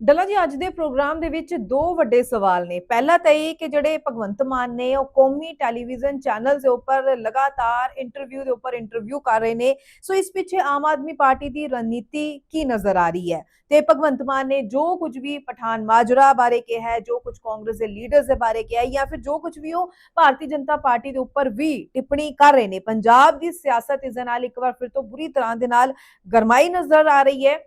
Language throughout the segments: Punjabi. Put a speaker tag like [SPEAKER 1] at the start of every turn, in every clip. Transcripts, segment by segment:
[SPEAKER 1] ਡੱਲਾ ਜੀ, ਅੱਜ ਦੇ ਪ੍ਰੋਗਰਾਮ ਦੇ ਵਿੱਚ ਦੋ ਵੱਡੇ ਸਵਾਲ ਨੇ। ਪਹਿਲਾ ਤਾਂ ਇਹ ਕਿ ਜਿਹੜੇ ਭਗਵੰਤ ਮਾਨ ਨੇ, ਉਹ ਕੌਮੀ ਟੈਲੀਵਿਜ਼ਨ ਚੈਨਲ ਦੇ ਉੱਪਰ ਲਗਾਤਾਰ ਇੰਟਰਵਿਊ ਦੇ ਉੱਪਰ ਇੰਟਰਵਿਊ ਕਰ ਰਹੇ ਨੇ। ਸੋ ਇਸ ਪਿੱਛੇ ਆਮ ਆਦਮੀ ਪਾਰਟੀ ਦੀ ਰਣਨੀਤੀ ਕੀ ਨਜ਼ਰ ਆ ਰਹੀ ਹੈ? ਤੇ ਭਗਵੰਤ ਮਾਨ ਨੇ ਜੋ ਕੁਝ ਵੀ ਪਠਾਨ ਮਾਜਰਾ ਬਾਰੇ ਕਿਹਾ ਹੈ, ਜੋ ਕੁਝ ਕਾਂਗਰਸ ਦੇ ਲੀਡਰਸ ਦੇ ਬਾਰੇ ਕਿਹਾ ਹੈ, ਜਾਂ ਫਿਰ ਜੋ ਕੁਝ ਵੀ ਉਹ ਭਾਰਤੀ ਜਨਤਾ ਪਾਰਟੀ ਦੇ ਉੱਪਰ ਵੀ ਟਿੱਪਣੀ ਕਰ ਰਹੇ ਨੇ। ਪੰਜਾਬ ਦੀ ਸਿਆਸਤ ਇਸ ਨਾਲ ਇੱਕ ਵਾਰ ਫਿਰ ਤੋਂ ਬੁਰੀ ਤਰ੍ਹਾਂ ਦੇ ਨਾਲ ਗਰਮਾਈ ਨਜ਼ਰ ਆ ਰਹੀ ਹੈ।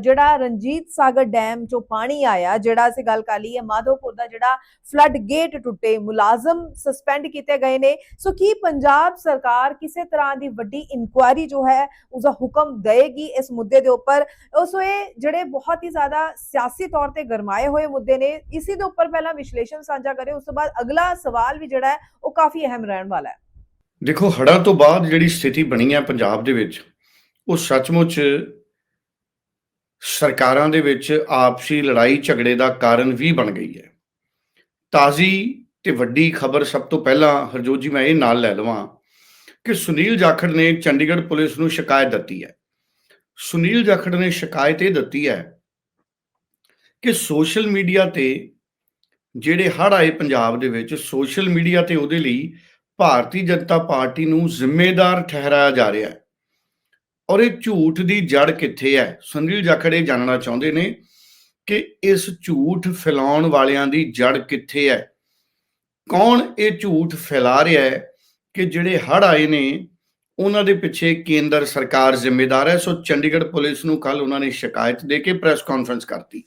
[SPEAKER 1] ਜਿਹੜਾ ਰਣਜੀਤ ਸਾਗਰ ਡੈਮ ਚੋਂ ਪਾਣੀ ਆਇਆ, ਜਿਹੜਾ ਅਸੀਂ ਗੱਲ ਕਰ ਲਈ ਹੈ ਮਾਧੋਪੁਰ ਦਾ ਜਿਹੜਾ ਫਲੱਡ ਗੇਟ ਟੁੱਟੇ, ਮੁਲਾਜ਼ਮ ਸਸਪੈਂਡ ਕੀਤੇ ਗਏ ਨੇ। ਸੋ ਕੀ ਪੰਜਾਬ ਸਰਕਾਰ ਕਿਸੇ ਤਰ੍ਹਾਂ ਦੀ ਵੱਡੀ ਇਨਕੁਆਇਰੀ ਜੋ ਹੈ, ਉਸਦਾ ਹੁਕਮ ਦੇਗੀ ਇਸ ਮੁੱਦੇ ਦੇ ਉੱਪਰ? ਸੋ ਇਹ ਜਿਹੜੇ ਬਹੁਤ ਹੀ ਜ਼ਿਆਦਾ ਸਿਆਸੀ ਤੌਰ ਤੇ ਗਰਮਾਏ ਹੋਏ ਮੁੱਦੇ ਨੇ, ਇਸੇ ਦੇ ਉੱਪਰ ਪਹਿਲਾਂ ਵਿਸ਼ਲੇਸ਼ਣ ਸਾਂਝਾ ਕਰੇ, ਉਸ ਤੋਂ ਬਾਅਦ ਅਗਲਾ ਸਵਾਲ ਵੀ ਜਿਹੜਾ ਹੈ, ਉਹ ਕਾਫੀ ਅਹਿਮ ਰਹਿਣ ਵਾਲਾ ਹੈ।
[SPEAKER 2] ਦੇਖੋ, ਹੜ੍ਹਾਂ ਤੋਂ ਬਾਅਦ ਜਿਹੜੀ ਸਥਿਤੀ ਬਣੀ ਹੈ ਪੰਜਾਬ ਦੇ ਵਿੱਚ, ਉਹ ਸੱਚਮੁੱਚ ਸਰਕਾਰਾਂ ਦੇ ਵਿੱਚ ਆਪਸੀ ਲੜਾਈ ਝਗੜੇ ਦਾ ਕਾਰਨ ਵੀ ਬਣ ਗਈ ਹੈ। ਤਾਜ਼ੀ ਤੇ ਵੱਡੀ ਖਬਰ ਸਭ ਤੋਂ ਪਹਿਲਾਂ ਹਰਜੋਤ ਜੀ, ਮੈਂ ਇਹ ਨਾਲ ਲੈ ਲਵਾਂ ਕਿ ਸੁਨੀਲ ਜਾਖੜ ਨੇ ਚੰਡੀਗੜ੍ਹ ਪੁਲਿਸ ਨੂੰ ਸ਼ਿਕਾਇਤ ਦਿੱਤੀ ਹੈ। ਸੁਨੀਲ ਜਾਖੜ ਨੇ ਸ਼ਿਕਾਇਤ ਇਹ ਦਿੱਤੀ ਹੈ ਕਿ ਸੋਸ਼ਲ ਮੀਡੀਆ ਤੇ ਜਿਹੜੇ ਹੜ੍ਹ ਆਏ ਪੰਜਾਬ ਦੇ ਵਿੱਚ, ਸੋਸ਼ਲ ਮੀਡੀਆ ਤੇ ਉਹਦੇ ਲਈ ਭਾਰਤੀ ਜਨਤਾ ਪਾਰਟੀ ਨੂੰ ਜ਼ਿੰਮੇਦਾਰ ਠਹਿਰਾਇਆ ਜਾ ਰਿਹਾ ਹੈ। ਔਰ ਇਹ ਝੂਠ ਦੀ ਜੜ ਕਿੱਥੇ ਹੈ? ਸੁਨੀਲ ਜਾਖੜ ਇਹ ਜਾਣਨਾ ਚਾਹੁੰਦੇ ਨੇ ਕਿ ਇਸ ਝੂਠ ਫੈਲਾਉਣ ਵਾਲਿਆਂ ਦੀ ਜੜ ਕਿੱਥੇ ਹੈ? ਕੌਣ ਇਹ ਝੂਠ ਫੈਲਾ ਰਿਹਾ ਹੈ ਕਿ ਜਿਹੜੇ ਹੜ੍ਹ ਆਏ ਨੇ, ਉਹਨਾਂ ਦੇ ਪਿੱਛੇ ਕੇਂਦਰ ਸਰਕਾਰ ਜ਼ਿੰਮੇਦਾਰ ਹੈ? ਸੋ ਚੰਡੀਗੜ੍ਹ ਪੁਲਿਸ ਨੂੰ ਕੱਲ ਉਹਨਾਂ ਨੇ ਸ਼ਿਕਾਇਤ ਦੇ ਕੇ ਪ੍ਰੈਸ ਕਾਨਫਰੰਸ ਕਰਤੀ।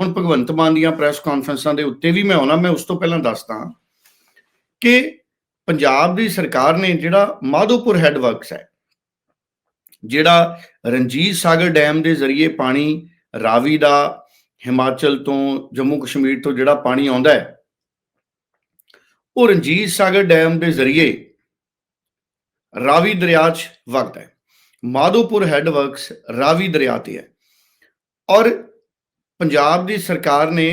[SPEAKER 2] ਹੁਣ ਭਗਵੰਤ ਮਾਨ ਦੀਆਂ ਪ੍ਰੈਸ ਕਾਨਫਰੰਸਾਂ ਦੇ ਉੱਤੇ ਵੀ ਮੈਂ ਆਉਣਾ, ਮੈਂ ਉਸ ਤੋਂ ਪਹਿਲਾਂ ਦੱਸਦਾ ਕਿ ਪੰਜਾਬ ਦੀ ਸਰਕਾਰ ਨੇ ਜਿਹੜਾ ਮਾਧੋਪੁਰ ਹੈੱਡ ਵਰਕਸ ਹੈ ਜਿਹੜਾ ਰਣਜੀਤ ਸਾਗਰ ਡੈਮ ਦੇ ਜ਼ਰੀਏ ਪਾਣੀ ਰਾਵੀ ਦਾ ਹਿਮਾਚਲ ਤੋਂ ਜੰਮੂ ਕਸ਼ਮੀਰ ਤੋਂ ਜਿਹੜਾ ਪਾਣੀ ਆਉਂਦਾ ਹੈ, ਉਹ ਰਣਜੀਤ ਸਾਗਰ ਡੈਮ ਦੇ ਜ਼ਰੀਏ ਰਾਵੀ ਦਰਿਆ 'ਚ ਵਗਦਾ ਹੈ। ਮਾਧੋਪੁਰ ਹੈੱਡ ਵਰਕਸ ਰਾਵੀ ਦਰਿਆ ਤੇ ਹੈ ਔਰ ਪੰਜਾਬ ਦੀ ਸਰਕਾਰ ਨੇ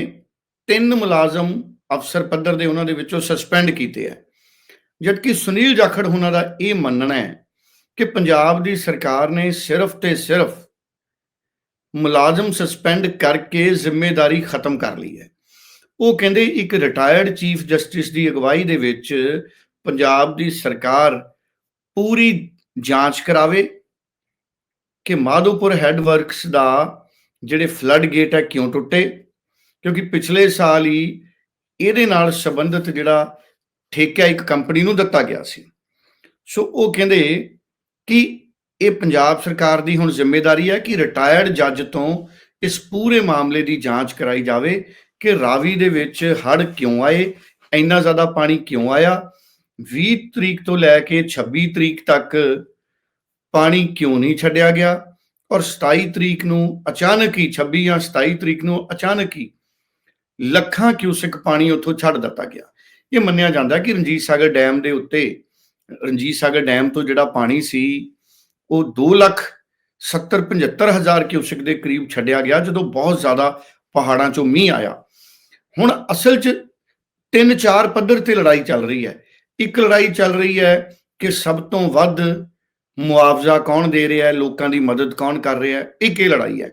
[SPEAKER 2] ਤਿੰਨ ਮੁਲਾਜ਼ਮ ਅਫਸਰ ਪੱਧਰ ਦੇ ਉਹਨਾਂ ਦੇ ਵਿੱਚੋਂ ਸਸਪੈਂਡ ਕੀਤੇ ਹੈ। ਜਦਕਿ ਸੁਨੀਲ ਜਾਖੜ ਉਹਨਾਂ ਦਾ ਇਹ ਮੰਨਣਾ ਹੈ ਕਿ ਪੰਜਾਬ ਦੀ ਸਰਕਾਰ ਨੇ ਸਿਰਫ ਤੇ ਸਿਰਫ ਮੁਲਾਜ਼ਮ ਸਸਪੈਂਡ ਕਰਕੇ ਜ਼ਿੰਮੇਵਾਰੀ ਖਤਮ ਕਰ ਲਈ ਹੈ। ਉਹ ਕਹਿੰਦੇ ਇੱਕ ਰਿਟਾਇਰਡ ਚੀਫ ਜਸਟਿਸ ਦੀ ਅਗਵਾਈ ਦੇ ਵਿੱਚ ਪੰਜਾਬ ਦੀ ਸਰਕਾਰ ਪੂਰੀ ਜਾਂਚ ਕਰਾਵੇ ਕਿ ਮਾਧੋਪੁਰ ਹੈੱਡ ਵਰਕਸ ਦਾ ਜਿਹੜੇ ਫਲੱਡ ਗੇਟ ਹੈ ਕਿਉਂ ਟੁੱਟੇ? ਕਿਉਂਕਿ ਪਿਛਲੇ ਸਾਲ ਹੀ ਇਹਦੇ ਨਾਲ ਸੰਬੰਧਿਤ ਜਿਹੜਾ ਠੇਕਾ ਇੱਕ ਕੰਪਨੀ ਨੂੰ ਦਿੱਤਾ ਗਿਆ ਸੀ। ਸੋ ਉਹ ਕਹਿੰਦੇ ਕਿ ਇਹ ਪੰਜਾਬ ਸਰਕਾਰ ਦੀ ਹੁਣ ਜ਼ਿੰਮੇਵਾਰੀ ਹੈ ਕਿ ਰਿਟਾਇਰਡ ਜੱਜ ਤੋਂ ਇਸ ਪੂਰੇ ਮਾਮਲੇ ਦੀ ਜਾਂਚ ਕਰਾਈ ਜਾਵੇ ਕਿ ਰਾਵੀ ਦੇ ਵਿੱਚ ਹੜ ਕਿਉਂ ਆਏ, ਇੰਨਾ ਜ਼ਿਆਦਾ ਪਾਣੀ ਕਿਉਂ ਆਇਆ 20 ਤਰੀਕ ਤੋਂ ਲੈ ਕੇ 26 ਤਰੀਕ ਤੱਕ ਪਾਣੀ ਕਿਉਂ ਨਹੀਂ ਛੱਡਿਆ ਗਿਆ ਔਰ 27 ਤਰੀਕ ਨੂੰ ਅਚਾਨਕ ਹੀ 26 ਜਾਂ 27 ਤਰੀਕ ਨੂੰ ਅਚਾਨਕ ਹੀ ਲੱਖਾਂ ਕਿਊਸਿਕ ਪਾਣੀ ਉੱਥੋਂ ਛੱਡ ਦਿੱਤਾ ਗਿਆ। ਇਹ ਮੰਨਿਆ ਜਾਂਦਾ ਕਿ ਰਣਜੀਤ ਸਾਗਰ ਡੈਮ ਦੇ ਉੱਤੇ ਰਣਜੀਤ ਸਾਗਰ ਡੈਮ ਤੋਂ ਜਿਹੜਾ ਪਾਣੀ ਸੀ, ਉਹ 2 ਲੱਖ 70 75 ਹਜ਼ਾਰ ਕਿਊਸਿਕ ਦੇ ਕਰੀਬ ਛੱਡਿਆ ਗਿਆ, ਜਦੋਂ ਬਹੁਤ ਜ਼ਿਆਦਾ ਪਹਾੜਾਂ ਚੋਂ ਮੀਂਹ ਆਇਆ। ਹੁਣ ਅਸਲ 'ਚ ਤਿੰਨ ਚਾਰ ਪੱਧਰ ਤੇ ਲੜਾਈ ਚੱਲ ਰਹੀ ਹੈ। ਇੱਕ ਲੜਾਈ ਚੱਲ ਰਹੀ ਹੈ ਕਿ ਸਭ ਤੋਂ ਵੱਧ ਮੁਆਵਜ਼ਾ ਕੌਣ ਦੇ ਰਿਹਾ ਹੈ, ਲੋਕਾਂ ਦੀ ਮਦਦ ਕੌਣ ਕਰ ਰਿਹਾ ਹੈ, ਇੱਕ ਇਹ ਲੜਾਈ ਹੈ।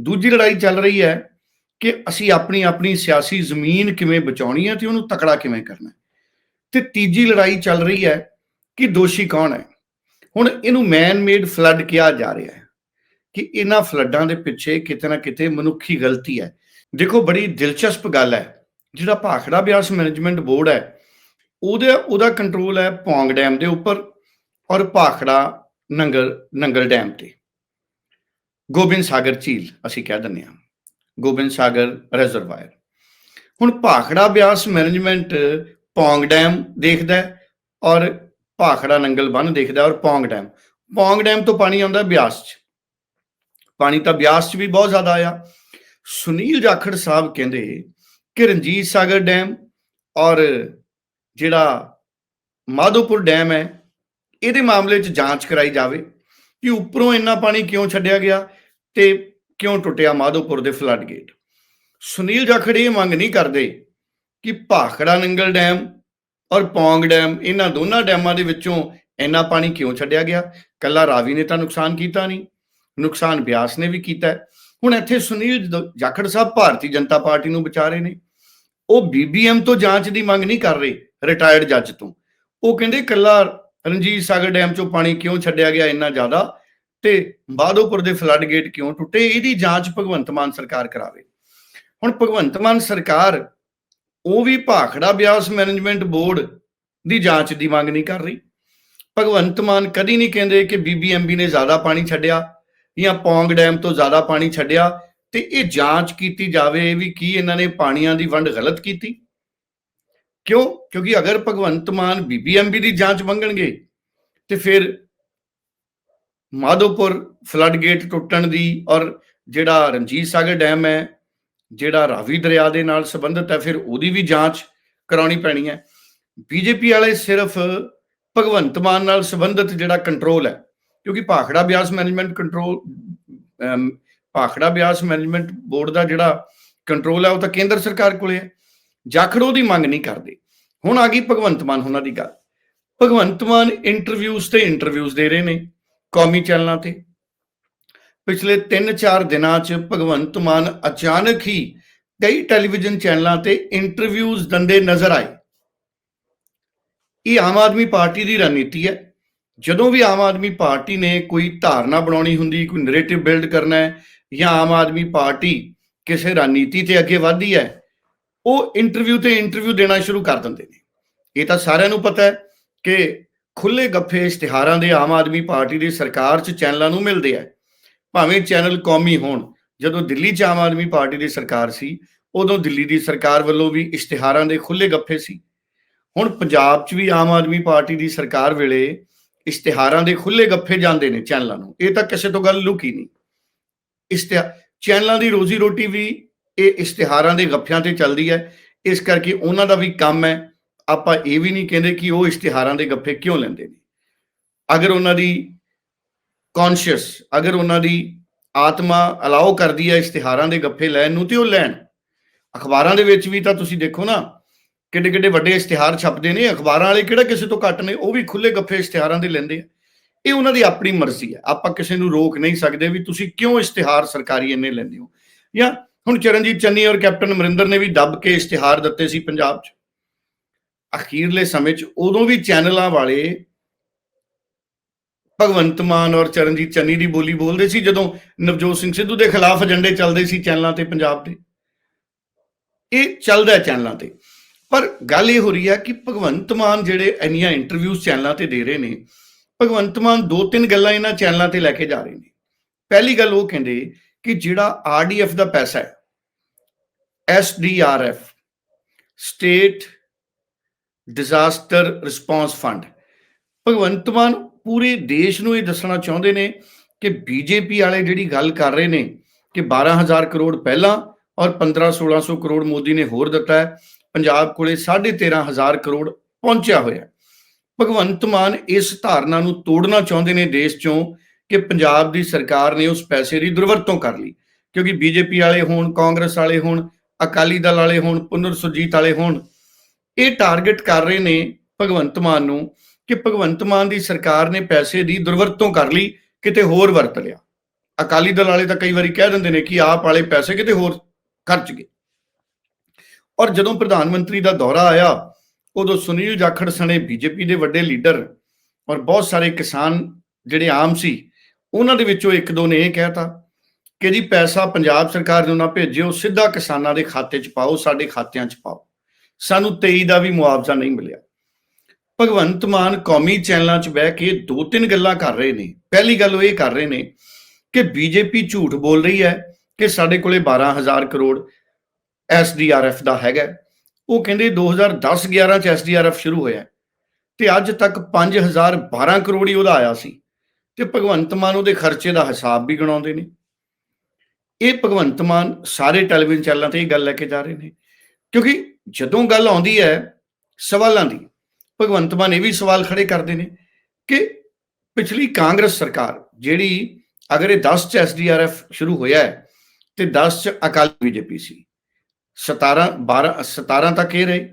[SPEAKER 2] ਦੂਜੀ ਲੜਾਈ ਚੱਲ ਰਹੀ ਹੈ ਕਿ ਅਸੀਂ ਆਪਣੀ ਆਪਣੀ ਸਿਆਸੀ ਜ਼ਮੀਨ ਕਿਵੇਂ ਬਚਾਉਣੀ ਹੈ ਤੇ ਉਹਨੂੰ ਤਕੜਾ ਕਿਵੇਂ ਕਰਨਾ ਹੈ। ਤੇ ਤੀਜੀ ਲੜਾਈ ਚੱਲ ਰਹੀ ਹੈ ਕਿ ਦੋਸ਼ੀ ਕੌਣ ਹੈ? ਹੁਣ ਇਹਨੂੰ ਮੈਨ ਮੇਡ ਫਲੱਡ ਕਿਹਾ ਜਾ ਰਿਹਾ ਹੈ ਕਿ ਇਹਨਾਂ ਫਲੱਡਾਂ ਦੇ ਪਿੱਛੇ ਕਿਤੇ ਨਾ ਕਿਤੇ ਮਨੁੱਖੀ ਗਲਤੀ ਹੈ। ਦੇਖੋ, ਬੜੀ ਦਿਲਚਸਪ ਗੱਲ ਹੈ। ਜਿਹੜਾ ਭਾਖੜਾ ਬਿਆਸ ਮੈਨੇਜਮੈਂਟ ਬੋਰਡ ਹੈ, ਉਹਦੇ, ਉਹਦਾ ਕੰਟਰੋਲ ਹੈ ਪੌਂਗ ਡੈਮ ਦੇ ਉੱਪਰ ਔਰ ਭਾਖੜਾ ਨੰਗਲ ਨੰਗਲ ਡੈਮ ਤੇ। ਗੋਬਿੰਦ ਸਾਗਰ ਝੀਲ, ਅਸੀਂ ਕਹਿ ਦਿੰਦੇ ਹਾਂ। ਗੋਬਿੰਦ ਸਾਗਰ ਰਿਜ਼ਰਵਾਇਰ ਹੁਣ ਭਾਖੜਾ ਬਿਆਸ ਮੈਨੇਜਮੈਂਟ ਪੌਂਗ ਡੈਮ ਦੇਖਦਾ ਔਰ ਭਾਖੜਾ ਨੰਗਲ ਬੰਨ ਦੇਖਦਾ ਔਰ ਪੌਂਗ ਡੈਮ। ਪੌਂਗ ਡੈਮ ਤੋਂ ਪਾਣੀ ਆਉਂਦਾ ਬਿਆਸ 'ਚ। ਪਾਣੀ ਤਾਂ ਬਿਆਸ 'ਚ ਵੀ ਬਹੁਤ ਜ਼ਿਆਦਾ ਆਇਆ। ਸੁਨੀਲ ਜਾਖੜ ਸਾਹਿਬ ਕਹਿੰਦੇ ਕਿ ਰਣਜੀਤ ਸਾਗਰ ਡੈਮ ਔਰ ਜਿਹੜਾ ਮਾਧੋਪੁਰ ਡੈਮ ਹੈ, ਇਹਦੇ ਮਾਮਲੇ 'ਚ ਜਾਂਚ ਕਰਾਈ ਜਾਵੇ ਕਿ ਉੱਪਰੋਂ ਇੰਨਾ ਪਾਣੀ ਕਿਉਂ ਛੱਡਿਆ ਗਿਆ ਤੇ ਕਿਉਂ ਟੁੱਟਿਆ ਮਾਧੋਪੁਰ ਦੇ ਫਲੱਡ ਗੇਟ ਸੁਨੀਲ ਜਾਖੜ ਇਹ ਮੰਗ ਨਹੀਂ ਕਰਦੇ ਕਿ ਭਾਖੜਾ ਨੰਗਲ ਡੈਮ ਔਰ ਪੌਂਗ ਡੈਮ, ਇਹਨਾਂ ਦੋਨਾਂ ਡੈਮਾਂ ਦੇ ਵਿੱਚੋਂ ਇੰਨਾ ਪਾਣੀ ਕਿਉਂ ਛੱਡਿਆ ਗਿਆ? ਕੱਲਾ ਰਾਵੀ ਨੇ ਤਾਂ ਨੁਕਸਾਨ ਕੀਤਾ ਨਹੀਂ। ਨੁਕਸਾਨ ਬਿਆਸ ਨੇ ਵੀ ਕੀਤਾ ਹੁਣ ਇੱਥੇ ਸੁਨੀਲ ਜਾਖੜ ਸਾਹਿਬ ਭਾਰਤੀ ਜਨਤਾ ਪਾਰਟੀ ਨੂੰ ਬਚਾ ਰਹੇ ਨੇ। ਉਹ ਬੀਬੀਐਮ ਤੋਂ ਜਾਂਚ ਦੀ ਮੰਗ ਨਹੀਂ ਕਰ ਰਹੇ, ਰਿਟਾਇਰਡ ਜੱਜ ਤੋਂ। ਉਹ ਕਹਿੰਦੇ ਕੱਲਾ ਰਣਜੀਤ ਸਾਗਰ ਡੈਮ ਚੋਂ ਪਾਣੀ ਕਿਉਂ ਛੱਡਿਆ ਗਿਆ ਇੰਨਾ ਜ਼ਿਆਦਾ? ਤੇ ਬਾਦੋਪੁਰ ਦੇ ਫਲੱਡ ਗੇਟ ਕਿਉਂ ਟੁੱਟੇ? ਇਹਦੀ ਜਾਂਚ ਭਗਵੰਤ ਮਾਨ ਸਰਕਾਰ ਕਰਾਵੇ। ਹੁਣ ਭਗਵੰਤ ਮਾਨ ਸਰਕਾਰ ਉਹ ਵੀ ਭਾਖੜਾ ਬਿਆਸ ਮੈਨੇਜਮੈਂਟ ਬੋਰਡ ਦੀ ਜਾਂਚ ਦੀ ਮੰਗ ਨਹੀਂ ਕਰ ਰਹੀ। ਭਗਵੰਤ ਮਾਨ ਕਦੀ ਨਹੀਂ ਕਹਿੰਦੇ ਕਿ ਬੀਬੀਐਮਬੀ ਨੇ ਜ਼ਿਆਦਾ ਪਾਣੀ ਛੱਡਿਆ ਜਾਂ ਪੌਂਗ ਡੈਮ ਤੋਂ ਜ਼ਿਆਦਾ ਪਾਣੀ ਛੱਡਿਆ ਤੇ ਇਹ ਜਾਂਚ ਕੀਤੀ ਜਾਵੇ ਵੀ ਕੀ ਇਹਨਾਂ ਨੇ ਪਾਣੀਆਂ ਦੀ ਵੰਡ ਗਲਤ ਕੀਤੀ। ਕਿਉਂ? ਕਿਉਂਕਿ ਅਗਰ ਭਗਵੰਤ ਮਾਨ ਬੀਬੀਐਮਬੀ ਦੀ ਜਾਂਚ ਮੰਗਣਗੇ ਤੇ ਫਿਰ ਮਾਧੋਪੁਰ ਫਲੱਡ ਗੇਟ ਟੁੱਟਣ ਦੀ ਔਰ ਜਿਹੜਾ ਰਣਜੀਤ ਸਾਗਰ ਡੈਮ ਹੈ ਜਿਹੜਾ ਰਾਵੀ ਦਰਿਆ ਦੇ ਨਾਲ ਸੰਬੰਧਿਤ ਹੈ, ਫਿਰ ਉਹਦੀ ਵੀ ਜਾਂਚ ਕਰਾਉਣੀ ਪੈਣੀ ਹੈ। ਬੀਜੇਪੀ ਵਾਲੇ ਸਿਰਫ ਭਗਵੰਤ ਮਾਨ ਨਾਲ ਸੰਬੰਧਿਤ ਜਿਹੜਾ ਕੰਟਰੋਲ ਹੈ, ਕਿਉਂਕਿ Bhakra Beas management control Bhakra Beas management board ਦਾ ਜਿਹੜਾ ਕੰਟਰੋਲ ਹੈ, ਉਹ ਤਾਂ ਕੇਂਦਰ ਸਰਕਾਰ ਕੋਲੇ ਹੈ। ਜਾਖੜੋ ਦੀ ਮੰਗ ਨਹੀਂ ਕਰਦੇ। ਹੁਣ ਆ ਗਈ ਭਗਵੰਤ ਮਾਨ, ਉਹਨਾਂ ਦੀ ਗੱਲ। ਭਗਵੰਤ ਮਾਨ ਇੰਟਰਵਿਊਜ਼ ਤੇ ਇੰਟਰਵਿਊਜ਼ ਦੇ ਰਹੇ ਨੇ, ਕੌਮੀ ਚੈਨਲਾਂ ਤੇ। ਪਿਛਲੇ 3-4 ਦਿਨਾਂ 'ਚ ਭਗਵੰਤ ਮਾਨ ਅਚਾਨਕ ਹੀ ਕਈ ਟੈਲੀਵਿਜ਼ਨ ਚੈਨਲਾਂ ਤੇ ਇੰਟਰਵਿਊਜ਼ ਦੰਦੇ ਨਜ਼ਰ ਆਏ। ਇਹ ਆਮ ਆਦਮੀ ਪਾਰਟੀ ਦੀ ਰਣਨੀਤੀ ਹੈ। ਜਦੋਂ ਵੀ ਆਮ ਆਦਮੀ ਪਾਰਟੀ ਨੇ ਕੋਈ ਧਾਰਨਾ ਬਣਾਉਣੀ ਹੁੰਦੀ, ਕੋਈ ਨੈਰੇਟਿਵ ਬਿਲਡ ਕਰਨਾ ਹੈ ਜਾਂ ਆਮ ਆਦਮੀ ਪਾਰਟੀ ਕਿਸੇ ਰਣਨੀਤੀ ਤੇ ਅੱਗੇ ਵਧਦੀ ਹੈ, ਉਹ ਇੰਟਰਵਿਊ ਤੇ ਇੰਟਰਵਿਊ ਦੇਣਾ ਸ਼ੁਰੂ ਕਰ ਦਿੰਦੇ ਨੇ। ਇਹ ਤਾਂ ਸਾਰਿਆਂ ਨੂੰ ਪਤਾ ਹੈ ਕਿ ਖੁੱਲੇ ਗੱਫੇ ਇਸ਼ਤਿਹਾਰਾਂ ਦੇ ਆਮ ਆਦਮੀ ਪਾਰਟੀ ਦੀ ਸਰਕਾਰ 'ਚ ਚੈਨਲਾਂ ਨੂੰ ਮਿਲਦੇ ਆ। ਭਾਵੇਂ ਚੈਨਲ ਕੌਮੀ ਹੋਣ, ਜਦੋਂ ਦਿੱਲੀ 'ਚ ਆਮ ਆਦਮੀ ਪਾਰਟੀ ਦੀ ਸਰਕਾਰ ਸੀ, ਉਦੋਂ ਦਿੱਲੀ ਦੀ ਸਰਕਾਰ ਵੱਲੋਂ ਵੀ ਇਸ਼ਤਿਹਾਰਾਂ ਦੇ ਖੁੱਲੇ ਗੱਫੇ ਸੀ। ਹੁਣ ਪੰਜਾਬ 'ਚ ਵੀ ਆਮ ਆਦਮੀ ਪਾਰਟੀ ਦੀ ਸਰਕਾਰ ਵੇਲੇ ਇਸ਼ਤਿਹਾਰਾਂ ਦੇ ਖੁੱਲੇ ਗੱਫੇ ਜਾਂਦੇ ਨੇ ਚੈਨਲਾਂ ਨੂੰ। ਇਹ ਤਾਂ ਕਿਸੇ ਤੋਂ ਗੱਲ ਲੁਕੀ ਨਹੀਂ। ਇਸ਼ਤਿਹਾ, ਚੈਨਲਾਂ ਦੀ ਰੋਜ਼ੀ ਰੋਟੀ ਵੀ ਇਹ ਇਸ਼ਤਿਹਾਰਾਂ ਦੇ ਗੱਫਿਆਂ ਤੇ ਚੱਲਦੀ ਹੈ। ਇਸ ਕਰਕੇ ਉਹਨਾਂ ਦਾ ਵੀ ਕੰਮ ਹੈ। ਆਪਾਂ ਇਹ ਵੀ ਨਹੀਂ ਕਹਿੰਦੇ ਕਿ ਉਹ ਇਸ਼ਤਿਹਾਰਾਂ ਦੇ ਗੱਫੇ ਕਿਉਂ ਲੈਂਦੇ ਨੇ। ਅਗਰ ਉਹਨਾਂ ਦੀ ਕੌਨਸ਼ੀਅਸ ਅਗਰ ਉਹਨਾਂ ਦੀ ਆਤਮਾ ਅਲਾਉ ਕਰਦੀ ਹੈ ਇਸ਼ਤਿਹਾਰਾਂ ਦੇ ਗੱਫੇ ਲੈਣ ਨੂੰ ਤੇ ਉਹ ਲੈਣ। ਅਖਬਾਰਾਂ ਦੇ ਵਿੱਚ ਵੀ ਤਾਂ ਤੁਸੀਂ ਦੇਖੋ ਨਾ ਕਿੱਡੇ ਕਿੱਡੇ ਵੱਡੇ ਇਸ਼ਤਿਹਾਰ ਛਪਦੇ ਨੇ, ਅਖਬਾਰਾਂ ਵਾਲੇ ਕਿਹੜਾ ਕਿਸੇ ਤੋਂ ਘੱਟ ਨੇ, ਉਹ ਵੀ ਖੁੱਲੇ ਗੱਫੇ ਇਸ਼ਤਿਹਾਰਾਂ ਦੇ ਲੈਂਦੇ ਆ। ਇਹ ਉਹਨਾਂ ਦੀ ਆਪਣੀ ਮਰਜ਼ੀ ਹੈ ਆਪਾਂ ਕਿਸੇ ਨੂੰ ਰੋਕ ਨਹੀਂ ਸਕਦੇ ਵੀ ਤੁਸੀਂ ਕਿਉਂ ਇਸ਼ਤਿਹਾਰ ਸਰਕਾਰੀ ਇੰਨੇ ਲੈਂਦੇ ਹੋ। ਜਾਂ ਹੁਣ ਚਰਨਜੀਤ ਚੰਨੀ ਔਰ ਕੈਪਟਨ ਅਮਰਿੰਦਰ ਨੇ ਵੀ ਦੱਬ ਕੇ ਇਸ਼ਤਿਹਾਰ ਦਿੱਤੇ ਸੀ ਪੰਜਾਬ 'ਚ। ਅਖੀਰਲੇ ਸਮੇਂ 'ਚ ਉਦੋਂ ਵੀ ਚੈਨਲਾਂ ਵਾਲੇ ਭਗਵੰਤ ਮਾਨ ਔਰ ਚਰਨਜੀਤ ਚੰਨੀ ਦੀ ਬੋਲੀ ਬੋਲਦੇ ਸੀ ਜਦੋਂ ਨਵਜੋਤ ਸਿੰਘ ਸਿੱਧੂ ਦੇ ਖਿਲਾਫ ਏਜੰਡੇ ਚੱਲਦੇ ਸੀ ਚੈਨਲਾਂ ਤੇ, ਪੰਜਾਬ ਦੇ। ਇਹ ਚੱਲਦਾ ਚੈਨਲਾਂ ਤੇ। ਪਰ ਗੱਲ ਇਹ ਹੋ ਰਹੀ ਹੈ ਕਿ ਭਗਵੰਤ ਮਾਨ ਜਿਹੜੇ ਇੰਨੀਆਂ ਇੰਟਰਵਿਊਜ਼ ਚੈਨਲਾਂ ਤੇ ਦੇ ਰਹੇ ਨੇ, ਭਗਵੰਤ ਮਾਨ ਦੋ ਤਿੰਨ ਗੱਲਾਂ ਇਹਨਾਂ ਚੈਨਲਾਂ ਤੇ ਲੈ ਕੇ ਜਾ ਰਹੇ ਨੇ। ਪਹਿਲੀ ਗੱਲ ਉਹ ਕਹਿੰਦੇ ਕਿ ਜਿਹੜਾ ਆਰਡੀਐਫ ਦਾ ਪੈਸਾ ਹੈ SDRF state disaster response fund, Bhagwant Mann ਪੂਰੇ ਦੇਸ਼ ਨੂੰ ਇਹ ਦੱਸਣਾ ਚਾਹੁੰਦੇ ਨੇ ਕਿ ਬੀਜੇਪੀ ਵਾਲੇ ਜਿਹੜੀ ਗੱਲ ਕਰ ਰਹੇ ਨੇ ਕਿ 12000 ਕਰੋੜ ਪਹਿਲਾਂ ਔਰ 15 1600 ਕਰੋੜ ਮੋਦੀ ਨੇ ਹੋਰ ਦਿੱਤਾ ਹੈ, ਪੰਜਾਬ ਕੋਲੇ 13500 ਕਰੋੜ ਪਹੁੰਚਿਆ ਹੋਇਆ ਭਗਵੰਤ ਮਾਨ ਇਸ ਧਾਰਨਾ ਨੂੰ ਤੋੜਨਾ ਚਾਹੁੰਦੇ ਨੇ ਦੇਸ਼ ਚੋਂ ਕਿ ਪੰਜਾਬ ਦੀ ਸਰਕਾਰ ਨੇ ਉਸ ਪੈਸੇ ਦੀ ਦੁਰਵਰਤੋਂ ਕਰ ਲਈ, ਕਿਉਂਕਿ ਬੀਜੇਪੀ ਵਾਲੇ ਹੋਣ, ਕਾਂਗਰਸ ਵਾਲੇ ਹੋਣ, ਅਕਾਲੀ ਦਲ ਵਾਲੇ ਹੋਣ, ਪੁਨਰ ਸੁਰਜੀਤ ਵਾਲੇ ਹੋਣ, ਇਹ ਟਾਰਗੇਟ ਕਰ ਰਹੇ ਨੇ ਭਗਵੰਤ ਮਾਨ ਨੂੰ ਕਿ ਭਗਵੰਤ ਮਾਨ ਦੀ ਸਰਕਾਰ ਨੇ ਪੈਸੇ ਦੀ ਦੁਰਵਰਤੋਂ ਕਰ ਲਈ, ਕਿਤੇ ਹੋਰ ਵਰਤ ਲਿਆ। ਅਕਾਲੀ ਦਲ ਵਾਲੇ ਤਾਂ ਕਈ ਵਾਰੀ ਕਹਿ ਦਿੰਦੇ ਨੇ ਕਿ ਆਪ ਵਾਲੇ ਪੈਸੇ ਕਿਤੇ ਹੋਰ ਖਰਚ ਗਏ। ਔਰ ਜਦੋਂ ਪ੍ਰਧਾਨ ਮੰਤਰੀ ਦਾ ਦੌਰਾ ਆਇਆ, ਉਦੋਂ ਸੁਨੀਲ ਜਾਖੜ ਸਣੇ ਬੀਜੇਪੀ ਦੇ ਵੱਡੇ ਲੀਡਰ ਔਰ ਬਹੁਤ ਸਾਰੇ ਕਿਸਾਨ ਜਿਹੜੇ ਆਮ ਸੀ, ਉਹਨਾਂ ਦੇ ਵਿੱਚੋਂ ਇੱਕ ਦੋ ਨੇ ਇਹ ਕਹਿਤਾ ਕਿ ਜੀ ਪੈਸਾ ਪੰਜਾਬ ਸਰਕਾਰ ਨੂੰ ਨਾ ਭੇਜਿਓ, ਸਿੱਧਾ ਕਿਸਾਨਾਂ ਦੇ ਖਾਤੇ 'ਚ ਪਾਓ, ਸਾਡੇ ਖਾਤਿਆਂ 'ਚ ਪਾਓ। ਸਾਨੂੰ 23 ਦਾ ਵੀ ਮੁਆਵਜ਼ਾ ਨਹੀਂ ਮਿਲਿਆ। ਭਗਵੰਤ ਮਾਨ ਕੌਮੀ ਚੈਨਲਾਂ 'ਚ ਬਹਿ ਕੇ ਦੋ ਤਿੰਨ ਗੱਲਾਂ ਕਰ ਰਹੇ ਨੇ। ਪਹਿਲੀ ਗੱਲ ਉਹ ਇਹ ਕਰ ਰਹੇ ਨੇ ਕਿ ਬੀਜੇਪੀ ਝੂਠ ਬੋਲ ਰਹੀ ਹੈ ਕਿ ਸਾਡੇ ਕੋਲੇ 12000 ਕਰੋੜ ਐਸਡੀਆਰਐਫ ਦਾ ਹੈਗਾ ਉਹ ਕਹਿੰਦੇ 2010-11 ਚ ਐਸਡੀਆਰਐਫ ਸ਼ੁਰੂ ਹੋਇਆ ਤੇ ਅੱਜ ਤੱਕ 5012 ਕਰੋੜ ਹੀ ਉਹਦਾ ਆਇਆ ਸੀ ਤੇ ਭਗਵੰਤ ਮਾਨ ਉਹਦੇ ਖਰਚੇ ਦਾ ਹਿਸਾਬ ਵੀ ਗਣਾਉਂਦੇ ਨੇ। ਇਹ ਭਗਵੰਤ ਮਾਨ ਸਾਰੇ ਟੈਲੀਵਿਜ਼ਨ ਚੈਨਲਾਂ ਤੇ ਇਹ ਗੱਲ ਲੈ ਕੇ ਜਾ ਰਹੇ ਨੇ ਕਿਉਂਕਿ ਜਦੋਂ ਗੱਲ ਆਉਂਦੀ ਹੈ ਸਵਾਲਾਂ ਦੀ ਭਗਵੰਤ ਮਾਨ ਇਹ ਵੀ ਸਵਾਲ ਖੜੇ ਕਰਦੇ ਨੇ ਕਿ ਪਿਛਲੀ ਕਾਂਗਰਸ ਸਰਕਾਰ ਜਿਹੜੀ ਅਗਰ ਇਹ 10 ਚ ਐਸਡੀਆਰਐਫ ਸ਼ੁਰੂ ਹੋਇਆ ਹੈ ਤੇ 10 ਚ ਅਕਾਲੀ ਬੀਜੇਪੀ ਸੀ 17 12 17 ਤੱਕ ਇਹ ਰਹੇ,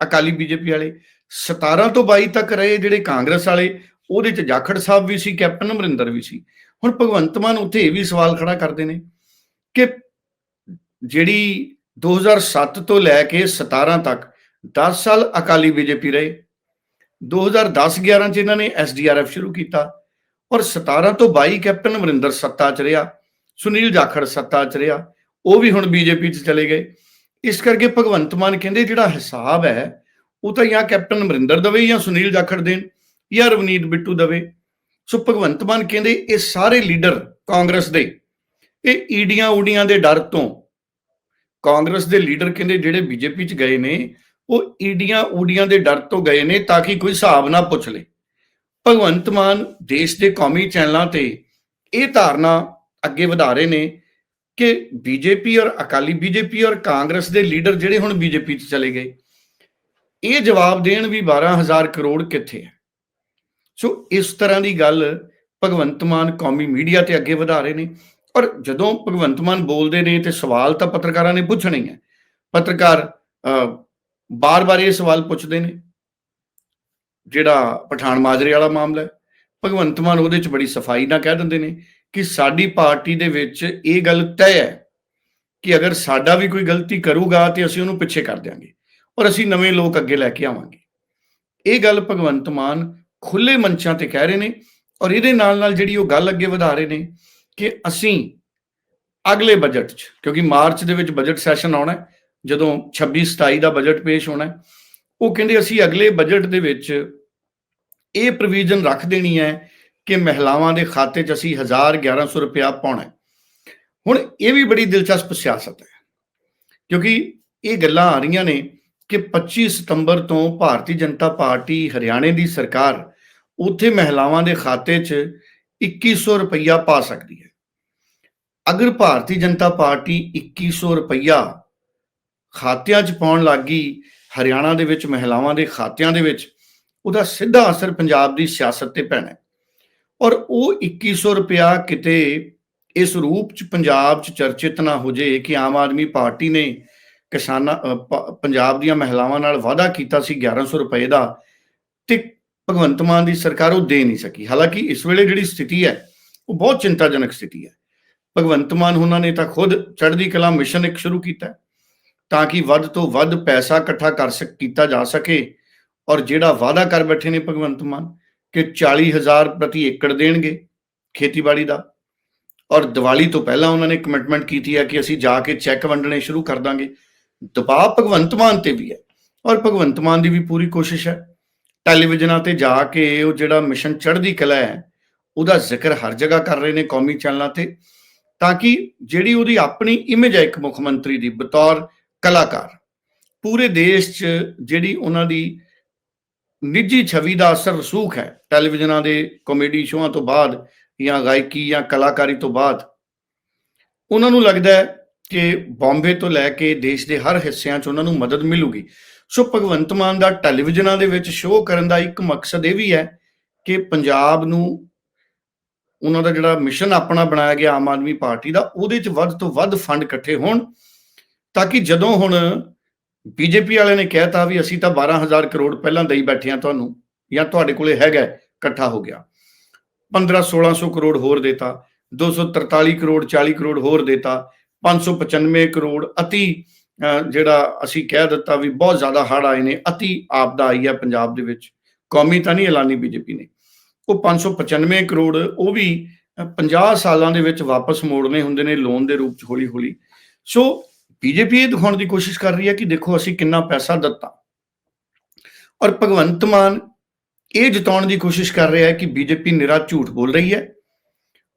[SPEAKER 2] ਅਕਾਲੀ ਬੀਜੇਪੀ ਵਾਲੇ 17 ਤੋਂ 22 ਤੱਕ ਰਹੇ ਜਿਹੜੇ ਕਾਂਗਰਸ ਵਾਲੇ, ਉਹਦੇ ਚ ਜਾਖੜ ਸਾਹਿਬ ਵੀ ਸੀ, ਕੈਪਟਨ ਅਮਰਿੰਦਰ ਵੀ ਸੀ। ਹੁਣ ਭਗਵੰਤ ਮਾਨ ਉੱਥੇ ਇਹ ਵੀ ਸਵਾਲ ਖੜਾ ਕਰਦੇ ਨੇ ਕਿ ਜਿਹੜੀ 2007 ਤੋਂ ਲੈ ਕੇ 17 ਤੱਕ 10 ਸਾਲ ਅਕਾਲੀ ਬੀਜੇਪੀ ਰਹੇ 2010-11 ਚ ਇਹਨਾਂ ਨੇ ਐਸਡੀਆਰਐਫ ਸ਼ੁਰੂ ਕੀਤਾ ਔਰ 17 ਤੋਂ 22 ਕੈਪਟਨ ਅਮਰਿੰਦਰ ਸੱਤਾ ਚ ਰਿਹਾ, ਸੁਨੀਲ ਜਾਖੜ ਸੱਤਾ ਚ ਰਿਹਾ, ਉਹ ਵੀ ਹੁਣ ਬੀਜੇਪੀ ਚ ਚਲੇ ਗਏ। ਇਸ ਕਰਕੇ ਭਗਵੰਤ ਮਾਨ ਕਹਿੰਦੇ ਜਿਹੜਾ ਹਿਸਾਬ ਹੈ, ਉਹ ਤਾਂ ਜਾਂ ਕੈਪਟਨ ਅਮਰਿੰਦਰ ਦਵੇ ਜਾਂ ਸੁਨੀਲ ਜਾਖੜ ਦੇਣ ਜਾਂ ਰਵਨੀਤ ਬਿੱਟੂ ਦਵੇ। ਸੋ ਭਗਵੰਤ ਮਾਨ ਕਹਿੰਦੇ ਇਹ ਸਾਰੇ ਲੀਡਰ ਕਾਂਗਰਸ ਦੇ, ਇਹ ਈਡੀਆਂ ਊਡੀਆਂ ਦੇ ਡਰ ਤੋਂ ਕਾਂਗਰਸ ਦੇ ਲੀਡਰ ਕਹਿੰਦੇ ਜਿਹੜੇ ਬੀਜੇਪੀ ਚ ਗਏ ਨੇ ਉਹ ਈਡੀਆਂ ਊਡੀਆਂ ਦੇ ਡਰ ਤੋਂ ਗਏ ਨੇ ਤਾਂ ਕਿ ਕੋਈ ਹਿਸਾਬ ਨਾ ਪੁੱਛ ਲੇ। ਭਗਵੰਤ ਮਾਨ ਦੇਸ਼ ਦੇ ਕੌਮੀ ਚੈਨਲਾਂ ਤੇ ਇਹ ਧਾਰਨਾ ਅੱਗੇ ਵਧਾ ਰਹੇ ਨੇ ਕਿ ਬੀਜੇਪੀ ਔਰ ਅਕਾਲੀ ਬੀਜੇਪੀ ਔਰ ਕਾਂਗਰਸ ਦੇ ਲੀਡਰ ਜਿਹੜੇ ਹੁਣ ਬੀਜੇਪੀ ਚ ਚਲੇ ਗਏ, ਇਹ ਜਵਾਬ ਦੇਣ ਵੀ 12000 ਕਰੋੜ ਕਿੱਥੇ ਹੈ। ਸੋ ਇਸ ਤਰ੍ਹਾਂ ਦੀ ਗੱਲ ਭਗਵੰਤ ਮਾਨ ਕੌਮੀ ਮੀਡੀਆ ਤੇ ਅੱਗੇ ਵਧਾ ਰਹੇ ਨੇ ਔਰ ਜਦੋਂ ਭਗਵੰਤ ਮਾਨ ਬੋਲਦੇ ਨੇ ਤੇ ਸਵਾਲ ਤਾਂ ਪੱਤਰਕਾਰਾਂ ਨੇ ਪੁੱਛਣੇ ਹੀ ਹੈ। ਪੱਤਰਕਾਰ ਬਾਰ-ਬਾਰ ਇਹ ਸਵਾਲ ਪੁੱਛਦੇ ਨੇ, ਜਿਹੜਾ ਪਠਾਨ ਮਾਜਰੇ ਵਾਲਾ ਮਾਮਲਾ ਹੈ, ਭਗਵੰਤ ਮਾਨ ਉਹਦੇ ਚ ਬੜੀ ਸਫ਼ਾਈ ਨਾਲ ਕਹਿ ਦਿੰਦੇ ਨੇ ਕਿ ਸਾਡੀ ਪਾਰਟੀ ਦੇ ਵਿੱਚ ਇਹ ਗੱਲ ਤੈਅ ਹੈ ਕਿ ਅਗਰ ਸਾਡਾ ਵੀ ਕੋਈ ਗਲਤੀ ਕਰੂਗਾ ਤੇ ਅਸੀਂ ਉਹਨੂੰ ਪਿੱਛੇ ਕਰ ਦਿਆਂਗੇ ਔਰ ਅਸੀਂ ਨਵੇਂ ਲੋਕ ਅੱਗੇ ਲੈ ਕੇ ਆਵਾਂਗੇ। ਇਹ ਗੱਲ ਭਗਵੰਤ ਮਾਨ ਖੁੱਲੇ ਮੰਚਾਂ ਤੇ ਕਹਿ ਰਹੇ ਨੇ ਔਰ ਇਹਦੇ ਨਾਲ ਨਾਲ ਜਿਹੜੀ ਉਹ ਗੱਲ ਅੱਗੇ ਵਧਾ ਰਹੇ ਨੇ ਕਿ ਅਸੀਂ ਅਗਲੇ ਬਜਟ 'ਚ, ਕਿਉਂਕਿ ਮਾਰਚ ਦੇ ਵਿੱਚ ਬਜਟ ਸੈਸ਼ਨ ਆਉਣਾ ਹੈ ਜਦੋਂ 26 27 ਦਾ ਬਜਟ ਪੇਸ਼ ਹੋਣਾ ਉਹ ਕਹਿੰਦੇ ਅਸੀਂ ਅਗਲੇ ਬਜਟ ਦੇ ਵਿੱਚ ਇਹ ਪ੍ਰੋਵੀਜ਼ਨ ਰੱਖ ਦੇਣੀ ਹੈ ਕਿ ਮਹਿਲਾਵਾਂ ਦੇ ਖਾਤੇ 'ਚ ਅਸੀਂ 1000 1100 ਰੁਪਇਆ ਪਾਉਣਾ ਹੁਣ ਇਹ ਵੀ ਬੜੀ ਦਿਲਚਸਪ ਸਿਆਸਤ ਹੈ, ਕਿਉਂਕਿ ਇਹ ਗੱਲਾਂ ਆ ਰਹੀਆਂ ਨੇ ਕਿ 25 ਸਤੰਬਰ ਤੋਂ ਭਾਰਤੀ ਜਨਤਾ ਪਾਰਟੀ ਹਰਿਆਣੇ ਦੀ ਸਰਕਾਰ ਉੱਥੇ ਮਹਿਲਾਵਾਂ ਦੇ ਖਾਤੇ 'ਚ 2100 ਰੁਪਇਆ ਪਾ ਸਕਦੀ ਹੈ। ਅਗਰ ਭਾਰਤੀ ਜਨਤਾ ਪਾਰਟੀ 2100 ਰੁਪਇਆ ਖਾਤਿਆਂ 'ਚ ਪਾਉਣ ਲੱਗੀ ਹਰਿਆਣਾ ਦੇ ਵਿੱਚ, ਮਹਿਲਾਵਾਂ ਦੇ ਖਾਤਿਆਂ ਦੇ ਵਿੱਚ, ਉਹਦਾ ਸਿੱਧਾ ਅਸਰ ਪੰਜਾਬ ਦੀ ਸਿਆਸਤ ਤੇ ਪੈਣਾ ਔਰ ਉਹ 2100 ਰੁਪਇਆ ਕਿਤੇ ਇਸ ਰੂਪ 'ਚ, ਪੰਜਾਬ 'ਚ ਚਰਚਿਤ ਨਾ ਹੋ ਜੇ ਕਿ ਆਮ ਆਦਮੀ ਪਾਰਟੀ ਨੇ ਕਿਸਾਨਾਂ ਪੰਜਾਬ ਦੀਆਂ ਮਹਿਲਾਵਾਂ ਨਾਲ ਵਾਅਦਾ ਕੀਤਾ ਸੀ 1100 ਰੁਪਏ ਦਾ ਤੇ ਭਗਵੰਤ ਮਾਨ ਦੀ ਸਰਕਾਰ ਉਹ ਦੇ ਨਹੀਂ ਸਕੀ। ਹਾਲਾਂਕਿ ਇਸ ਵੇਲੇ ਜਿਹੜੀ ਸਥਿਤੀ ਹੈ, ਉਹ ਬਹੁਤ ਚਿੰਤਾਜਨਕ ਸਥਿਤੀ ਹੈ। ਭਗਵੰਤ ਮਾਨ ਉਹਨਾਂ ਨੇ ਤਾਂ ਖੁਦ ਚੜ੍ਹਦੀ ਕਲਾ ਮਿਸ਼ਨ ਇੱਕ ਸ਼ੁਰੂ ਕੀਤਾ ਤਾਂ ਕਿ ਵੱਧ ਤੋਂ ਵੱਧ ਪੈਸਾ ਇਕੱਠਾ ਕਰ ਸਕ, ਕੀਤਾ ਜਾ ਸਕੇ। ਔਰ ਜਿਹੜਾ ਵਾਅਦਾ ਕਰ ਬੈਠੇ ਨੇ ਭਗਵੰਤ ਮਾਨ, ਕਿ 40000 ਪ੍ਰਤੀ ਏਕੜ ਦੇਣਗੇ ਖੇਤੀਬਾੜੀ ਦਾ। ਔਰ ਦੀਵਾਲੀ ਤੋਂ ਪਹਿਲਾਂ ਉਹਨਾਂ ਨੇ ਕਮਿਟਮੈਂਟ ਕੀਤੀ ਹੈ ਕਿ ਅਸੀਂ ਜਾ ਕੇ ਚੈੱਕ ਵੰਡਣੇ ਸ਼ੁਰੂ ਕਰ ਦਾਂਗੇ। ਦਬਾਅ ਭਗਵੰਤ ਮਾਨ ਤੇ ਵੀ ਹੈ। ਔਰ ਭਗਵੰਤ ਮਾਨ ਦੀ ਵੀ ਪੂਰੀ ਕੋਸ਼ਿਸ਼ ਹੈ। ਟੈਲੀਵਿਜ਼ਨਾਂ ਤੇ ਜਾ ਕੇ ਉਹ ਜਿਹੜਾ ਮਿਸ਼ਨ ਚੜ੍ਹਦੀ ਕਲਾ ਹੈ, ਉਹਦਾ ਜ਼ਿਕਰ ਹਰ ਜਗ੍ਹਾ ਕਰ ਰਹੇ ਨੇ ਕੌਮੀ ਚੈਨਲਾਂ ਤੇ। ਤਾਂ ਕਿ ਜਿਹੜੀ ਉਹਦੀ ਆਪਣੀ ਇਮੇਜ ਹੈ ਇੱਕ ਮੁੱਖ ਮੰਤਰੀ ਦੀ, ਬਤੌਰ ਕਲਾਕਾਰ। ਪੂਰੇ ਦੇਸ਼ 'ਚ ਜਿਹੜੀ ਉਹਨਾਂ ਦੀ ਨਿੱਜੀ ਛਵੀ ਦਾ ਅਸਰ ਰਸੂਖ ਹੈ, ਟੈਲੀਵਿਜ਼ਨਾਂ ਦੇ ਕਾਮੇਡੀ ਸ਼ੋਆਂ ਤੋਂ ਬਾਅਦ ਜਾਂ ਗਾਇਕੀ ਜਾਂ ਕਲਾਕਾਰੀ ਤੋਂ ਬਾਅਦ, ਉਹਨਾਂ ਨੂੰ ਲੱਗਦਾ ਹੈ ਕਿ ਬੰਬੇ ਤੋਂ ਲੈ ਕੇ ਦੇਸ਼ ਦੇ ਹਰ ਹਿੱਸਿਆਂ 'ਚ ਉਹਨਾਂ ਨੂੰ ਮਦਦ ਮਿਲੂਗੀ। ਸੋ ਭਗਵੰਤ ਮਾਨ ਦਾ ਟੈਲੀਵਿਜ਼ਨਾਂ ਦੇ ਵਿੱਚ ਸ਼ੋਅ ਕਰਨ ਦਾ ਇੱਕ ਮਕਸਦ ਇਹ ਵੀ ਹੈ ਕਿ ਪੰਜਾਬ ਨੂੰ ਉਹਨਾਂ ਦਾ ਜਿਹੜਾ ਮਿਸ਼ਨ ਆਪਣਾ ਬਣਾਇਆ ਗਿਆ ਆਮ ਆਦਮੀ ਪਾਰਟੀ ਦਾ, ਉਹਦੇ 'ਚ ਵੱਧ ਤੋਂ ਵੱਧ ਫੰਡ ਇਕੱਠੇ ਹੋਣ ਤਾਂ ਕਿ ਜਦੋਂ ਹੁਣ ਬੀਜੇਪੀ ਵਾਲਿਆਂ ਨੇ ਕਹਿਤਾ ਵੀ ਅਸੀਂ ਤਾਂ 12000 ਕਰੋੜ ਪਹਿਲਾਂ ਦੇਈ ਬੈਠੇ ਆ ਤੁਹਾਨੂੰ ਜਾਂ ਤੁਹਾਡੇ ਕੋਲੇ ਹੈਗਾ ਇਕੱਠਾ ਹੋ ਗਿਆ। 15 1600 ਕਰੋੜ ਹੋਰ ਦੇਤਾ 243 ਕਰੋੜ 40 ਕਰੋੜ ਹੋਰ ਦੇਤਾ 595 ਕਰੋੜ ਅਤੀ ਜਿਹੜਾ ਅਸੀਂ ਕਹਿ ਦਿੱਤਾ ਵੀ ਬਹੁਤ ਜ਼ਿਆਦਾ ਹੜ ਆਏ ਨੇ ਅਤੀ ਆਪਦਾ ਆਈ ਹੈ ਪੰਜਾਬ ਦੇ ਵਿੱਚ। ਕੌਮੀ ਤਾਂ ਨਹੀਂ ਐਲਾਨੀ ਬੀਜੇਪੀ ਨੇ। ਉਹ 595 ਕਰੋੜ ਉਹ ਵੀ ਅਹ, 50 ਸਾਲਾਂ ਦੇ ਵਿੱਚ ਵਾਪਸ ਮੋੜਨੇ ਹੁੰਦੇ ਨੇ ਲੋਨ ਦੇ ਰੂਪ ਚ ਹੌਲੀ ਹੌਲੀ ਸੋ ਬੀਜੇਪੀ ਇਹ ਦਿਖਾਉਣ ਦੀ ਕੋਸ਼ਿਸ਼ ਕਰ ਰਹੀ ਹੈ ਕਿ ਦੇਖੋ ਅਸੀਂ ਕਿੰਨਾ ਪੈਸਾ ਦਿੱਤਾ। ਔਰ ਭਗਵੰਤ ਮਾਨ ਇਹ ਜਤਾਉਣ ਦੀ ਕੋਸ਼ਿਸ਼ ਕਰ ਰਿਹਾ ਹੈ ਕਿ ਬੀਜੇਪੀ ਨਿਰਾ ਝੂਠ ਬੋਲ ਰਹੀ ਹੈ।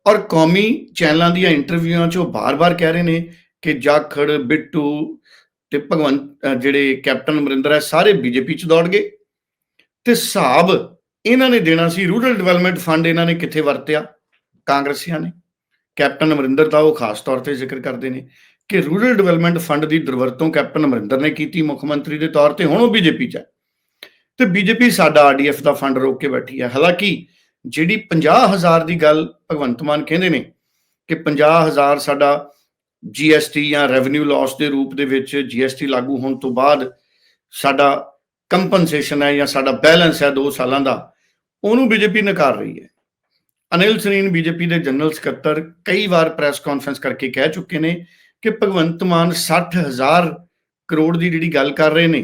[SPEAKER 2] ਔਰ ਕੌਮੀ ਚੈਨਲਾਂ ਦੀਆਂ ਇੰਟਰਵਿਊਆਂ 'ਚ ਉਹ ਬਾਰ-ਬਾਰ ਕਹਿ ਰਹੇ ਨੇ ਕਿ ਜਾਖੜ, ਬਿੱਟੂ ਤੇ ਭਗਵੰਤ ਜਿਹੜੇ ਕੈਪਟਨ ਅਮਰਿੰਦਰ ਹੈ, ਸਾਰੇ ਬੀਜੇਪੀ 'ਚ ਦੌੜ ਗਏ। ਤੇ ਹਿਸਾਬ ਇਹਨਾਂ ਨੇ ਦੇਣਾ ਸੀ, ਰੂਰਲ ਡਿਵੈਲਪਮੈਂਟ ਫੰਡ ਇਹਨਾਂ ਨੇ ਕਿੱਥੇ ਵਰਤਿਆ? ਕਾਂਗਰਸੀਆਂ ਨੇ। ਕੈਪਟਨ ਅਮਰਿੰਦਰ ਦਾ ਉਹ ਖਾਸ ਤੌਰ ਤੇ ਜ਼ਿਕਰ ਕਰਦੇ ਨੇ। ਕਿ ਰੂਰਲ ਡਿਵੈਲਪਮੈਂਟ ਫੰਡ ਦੀ ਦੁਰਵਰਤੋਂ ਕੈਪਟਨ ਅਮਰਿੰਦਰ ਨੇ ਕੀਤੀ, ਮੁੱਖ ਮੰਤਰੀ ਦੇ ਤੌਰ ਤੇ ਹੁਣ ਉਹ ਬੀਜੇਪੀ 'ਚ ਹੈ। ਤੇ ਬੀਜੇਪੀ ਸਾਡਾ ਆਰਡੀਐਫ ਦਾ ਫੰਡ ਰੋਕ ਕੇ ਬੈਠੀ ਹੈ। ਹਾਲਾਂਕਿ ਜਿਹੜੀ 50000 ਦੀ ਗੱਲ ਭਗਵੰਤ ਮਾਨ ਕਹਿੰਦੇ ਨੇ ਕਿ 50000 ਸਾਡਾ ਜੀਐਸਟੀ ਜਾਂ ਰੈਵਨਿਊ ਲਾਸ ਦੇ ਰੂਪ ਦੇ ਵਿੱਚ ਜੀਐਸਟੀ ਲਾਗੂ ਹੋਣ ਤੋਂ ਬਾਅਦ ਸਾਡਾ ਕੰਪਨਸੇਸ਼ਨ ਹੈ ਜਾਂ ਸਾਡਾ ਬੈਲੈਂਸ ਹੈ 2 ਸਾਲਾਂ ਦਾ, ਉਹਨੂੰ ਬੀਜੇਪੀ ਨਕਾਰ ਰਹੀ ਹੈ। ਅਨਿਲ ਸਰੀਨ ਬੀਜੇਪੀ ਦੇ ਜਨਰਲ ਸਕੱਤਰ ਕਈ ਵਾਰ ਪ੍ਰੈਸ ਕਾਨਫਰੰਸ ਕਰਕੇ ਕਹਿ ਚੁੱਕੇ ਨੇ ਕਿ ਭਗਵੰਤ ਮਾਨ 60000 ਕਰੋੜ ਦੀ ਜਿਹੜੀ ਗੱਲ ਕਰ ਰਹੇ ਨੇ,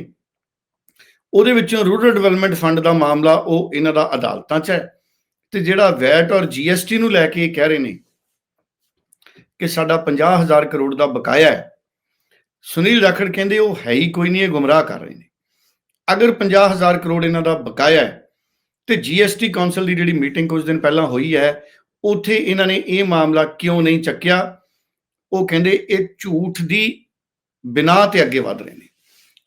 [SPEAKER 2] ਉਹਦੇ ਵਿੱਚੋਂ ਰੂਰਲ ਡਿਵੈਲਪਮੈਂਟ ਫੰਡ ਦਾ ਮਾਮਲਾ ਉਹ ਇਹਨਾਂ ਦਾ ਅਦਾਲਤਾਂ 'ਚ ਹੈ ਤੇ ਜਿਹੜਾ ਵੈਟ ਔਰ ਜੀਐਸਟੀ ਨੂੰ ਲੈ ਕੇ ਇਹ ਕਹਿ ਰਹੇ ਨੇ ਕਿ ਸਾਡਾ 50000 ਕਰੋੜ ਦਾ ਬਕਾਇਆ ਹੈ। ਸੁਨੀਲ ਜਾਖੜ ਕਹਿੰਦੇ ਉਹ ਹੈ ਹੀ ਕੋਈ ਨਹੀਂ, ਇਹ ਗੁੰਮਰਾਹ ਕਰ ਰਹੇ ਨੇ। ਅਗਰ 50000 ਕਰੋੜ ਇਹਨਾਂ ਦਾ ਬਕਾਇਆ ਹੈ ਤੇ ਜੀਐਸਟੀ ਕਾਉਂਸਲ ਦੀ ਜਿਹੜੀ ਮੀਟਿੰਗ ਕੁਝ ਦਿਨ ਪਹਿਲਾਂ ਹੋਈ ਹੈ, ਉੱਥੇ ਇਹਨਾਂ ਨੇ ਇਹ ਮਾਮਲਾ ਕਿਉਂ ਨਹੀਂ ਚੱਕਿਆ? ਉਹ ਕਹਿੰਦੇ ਇਹ ਝੂਠ ਦੀ ਬਿਨਾ ਤੇ ਅੱਗੇ ਵਧ ਰਹੇ ਨੇ।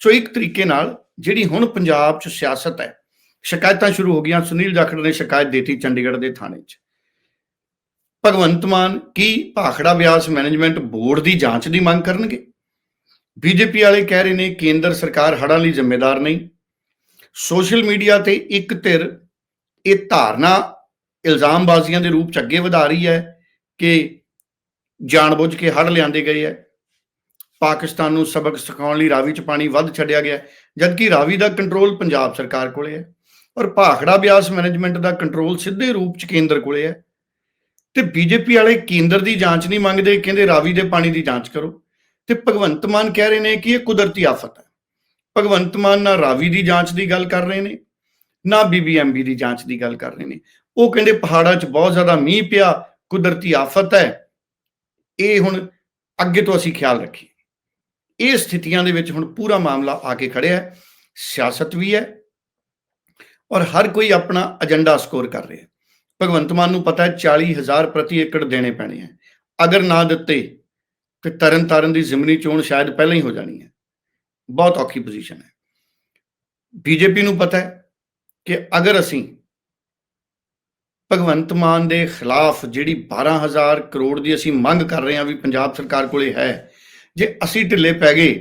[SPEAKER 2] ਸੋ ਇੱਕ ਤਰੀਕੇ ਨਾਲ ਜਿਹੜੀ ਹੁਣ ਪੰਜਾਬ 'ਚ ਸਿਆਸਤ ਹੈ, ਸ਼ਿਕਾਇਤਾਂ ਸ਼ੁਰੂ ਹੋ ਗਈਆਂ, ਸੁਨੀਲ ਜਾਖੜ ਨੇ ਸ਼ਿਕਾਇਤ ਦਿੱਤੀ ਚੰਡੀਗੜ੍ਹ ਦੇ ਥਾਣੇ 'ਚ। ਭਗਵੰਤ ਮਾਨ ਕੀ ਭਾਖੜਾ ਬਿਆਸ ਮੈਨੇਜਮੈਂਟ ਬੋਰਡ ਦੀ ਜਾਂਚ ਦੀ ਮੰਗ ਕਰਨਗੇ? ਬੀਜੇਪੀ ਵਾਲੇ ਕਹਿ ਰਹੇ ਨੇ ਕੇਂਦਰ ਸਰਕਾਰ ਹੜ੍ਹਾਂ ਲਈ ਜ਼ਿੰਮੇਦਾਰ ਨਹੀਂ। ਸੋਸ਼ਲ ਮੀਡੀਆ ਤੇ ਇੱਕ ਧਿਰ ਇਹ ਧਾਰਨਾ ਇਲਜ਼ਾਮਬਾਜ਼ੀਆਂ ਦੇ ਰੂਪ ਚ ਅੱਗੇ ਵਧਾ ਰਹੀ ਹੈ ਕਿ ਜਾਣਬੁੱਝ ਕੇ ਹੜ੍ਹ ਲਿਆਂਦੇ ਗਏ ਹੈ। ਪਾਕਿਸਤਾਨ ਨੂੰ ਸਬਕ ਸਿਖਾਉਣ ਲਈ ਰਾਵੀ ਚ ਪਾਣੀ ਵੱਧ ਛੱਡਿਆ ਗਿਆ ਜਦਕਿ ਰਾਵੀ ਦਾ ਕੰਟਰੋਲ ਪੰਜਾਬ ਸਰਕਾਰ ਕੋਲੇ ਹੈ ਔਰ ਭਾਖੜਾ ਬਿਆਸ ਮੈਨੇਜਮੈਂਟ ਦਾ ਕੰਟਰੋਲ ਸਿੱਧੇ ਰੂਪ ਚ ਕੇਂਦਰ ਕੋਲੇ ਹੈ। ਤੇ ਬੀਜੇਪੀ ਵਾਲੇ ਕੇਂਦਰ ਦੀ ਜਾਂਚ ਨਹੀਂ ਮੰਗਦੇ, ਕਹਿੰਦੇ ਰਾਵੀ ਦੇ ਪਾਣੀ ਦੀ ਜਾਂਚ ਕਰੋ। ਤੇ ਭਗਵੰਤ ਮਾਨ ਕਹਿ ਰਹੇ ਨੇ ਕਿ ਇਹ ਕੁਦਰਤੀ ਆਫਤ ਹੈ। ਭਗਵੰਤ ਮਾਨ ਨਾ ਰਾਵੀ ਦੀ ਜਾਂਚ ਦੀ ਗੱਲ ਕਰ ਰਹੇ ਨੇ, ਨਾ ਬੀਬੀਐਮਬੀ ਦੀ ਜਾਂਚ ਦੀ ਗੱਲ ਕਰ ਰਹੇ ਨੇ। ਉਹ ਕਹਿੰਦੇ ਪਹਾੜਾਂ 'ਚ ਬਹੁਤ ਜ਼ਿਆਦਾ ਮੀਂਹ ਪਿਆ, ਕੁਦਰਤੀ ਆਫਤ ਹੈ। ਇਹ ਹੁਣ ਅੱਗੇ ਤੋਂ ਅਸੀਂ ਖਿਆਲ ਰੱਖੀਏ। ਇਹ ਸਥਿਤੀਆਂ ਦੇ ਵਿੱਚ ਹੁਣ ਪੂਰਾ ਮਾਮਲਾ ਆ ਕੇ ਖੜਿਆ ਹੈ। ਸਿਆਸਤ ਵੀ ਹੈ ਔਰ ਹਰ ਕੋਈ ਆਪਣਾ ਏਜੰਡਾ ਸਕੋਰ ਕਰ ਰਿਹਾ ਹੈ। ਭਗਵੰਤ ਮਾਨ ਨੂੰ ਪਤਾ ਹੈ 40000 ਪ੍ਰਤੀ ਏਕੜ ਦੇਣੇ ਪੈਣੇ ਹੈ। ਅਗਰ ਨਾ ਦਿੱਤੇ, ਤੇ ਤਰਨ ਤਾਰਨ ਦੀ ਜ਼ਿਮਨੀ ਚੋਣ ਸ਼ਾਇਦ ਪਹਿਲਾਂ ਹੀ ਹੋ ਜਾਣੀ ਹੈ। ਬਹੁਤ ਔਖੀ ਪੋਜੀਸ਼ਨ ਹੈ। ਬੀਜੇਪੀ ਨੂੰ ਪਤਾ ਹੈ ਕਿ ਅਗਰ ਅਸੀਂ ਭਗਵੰਤ ਮਾਨ ਦੇ ਖਿਲਾਫ ਜਿਹੜੀ 12000 ਕਰੋੜ ਦੀ ਅਸੀਂ ਮੰਗ ਕਰ ਰਹੇ ਹਾਂ ਵੀ ਪੰਜਾਬ ਸਰਕਾਰ ਕੋਲੇ ਹੈ, ਜੇ ਅਸੀਂ ਢਿੱਲੇ ਪੈ ਗਏ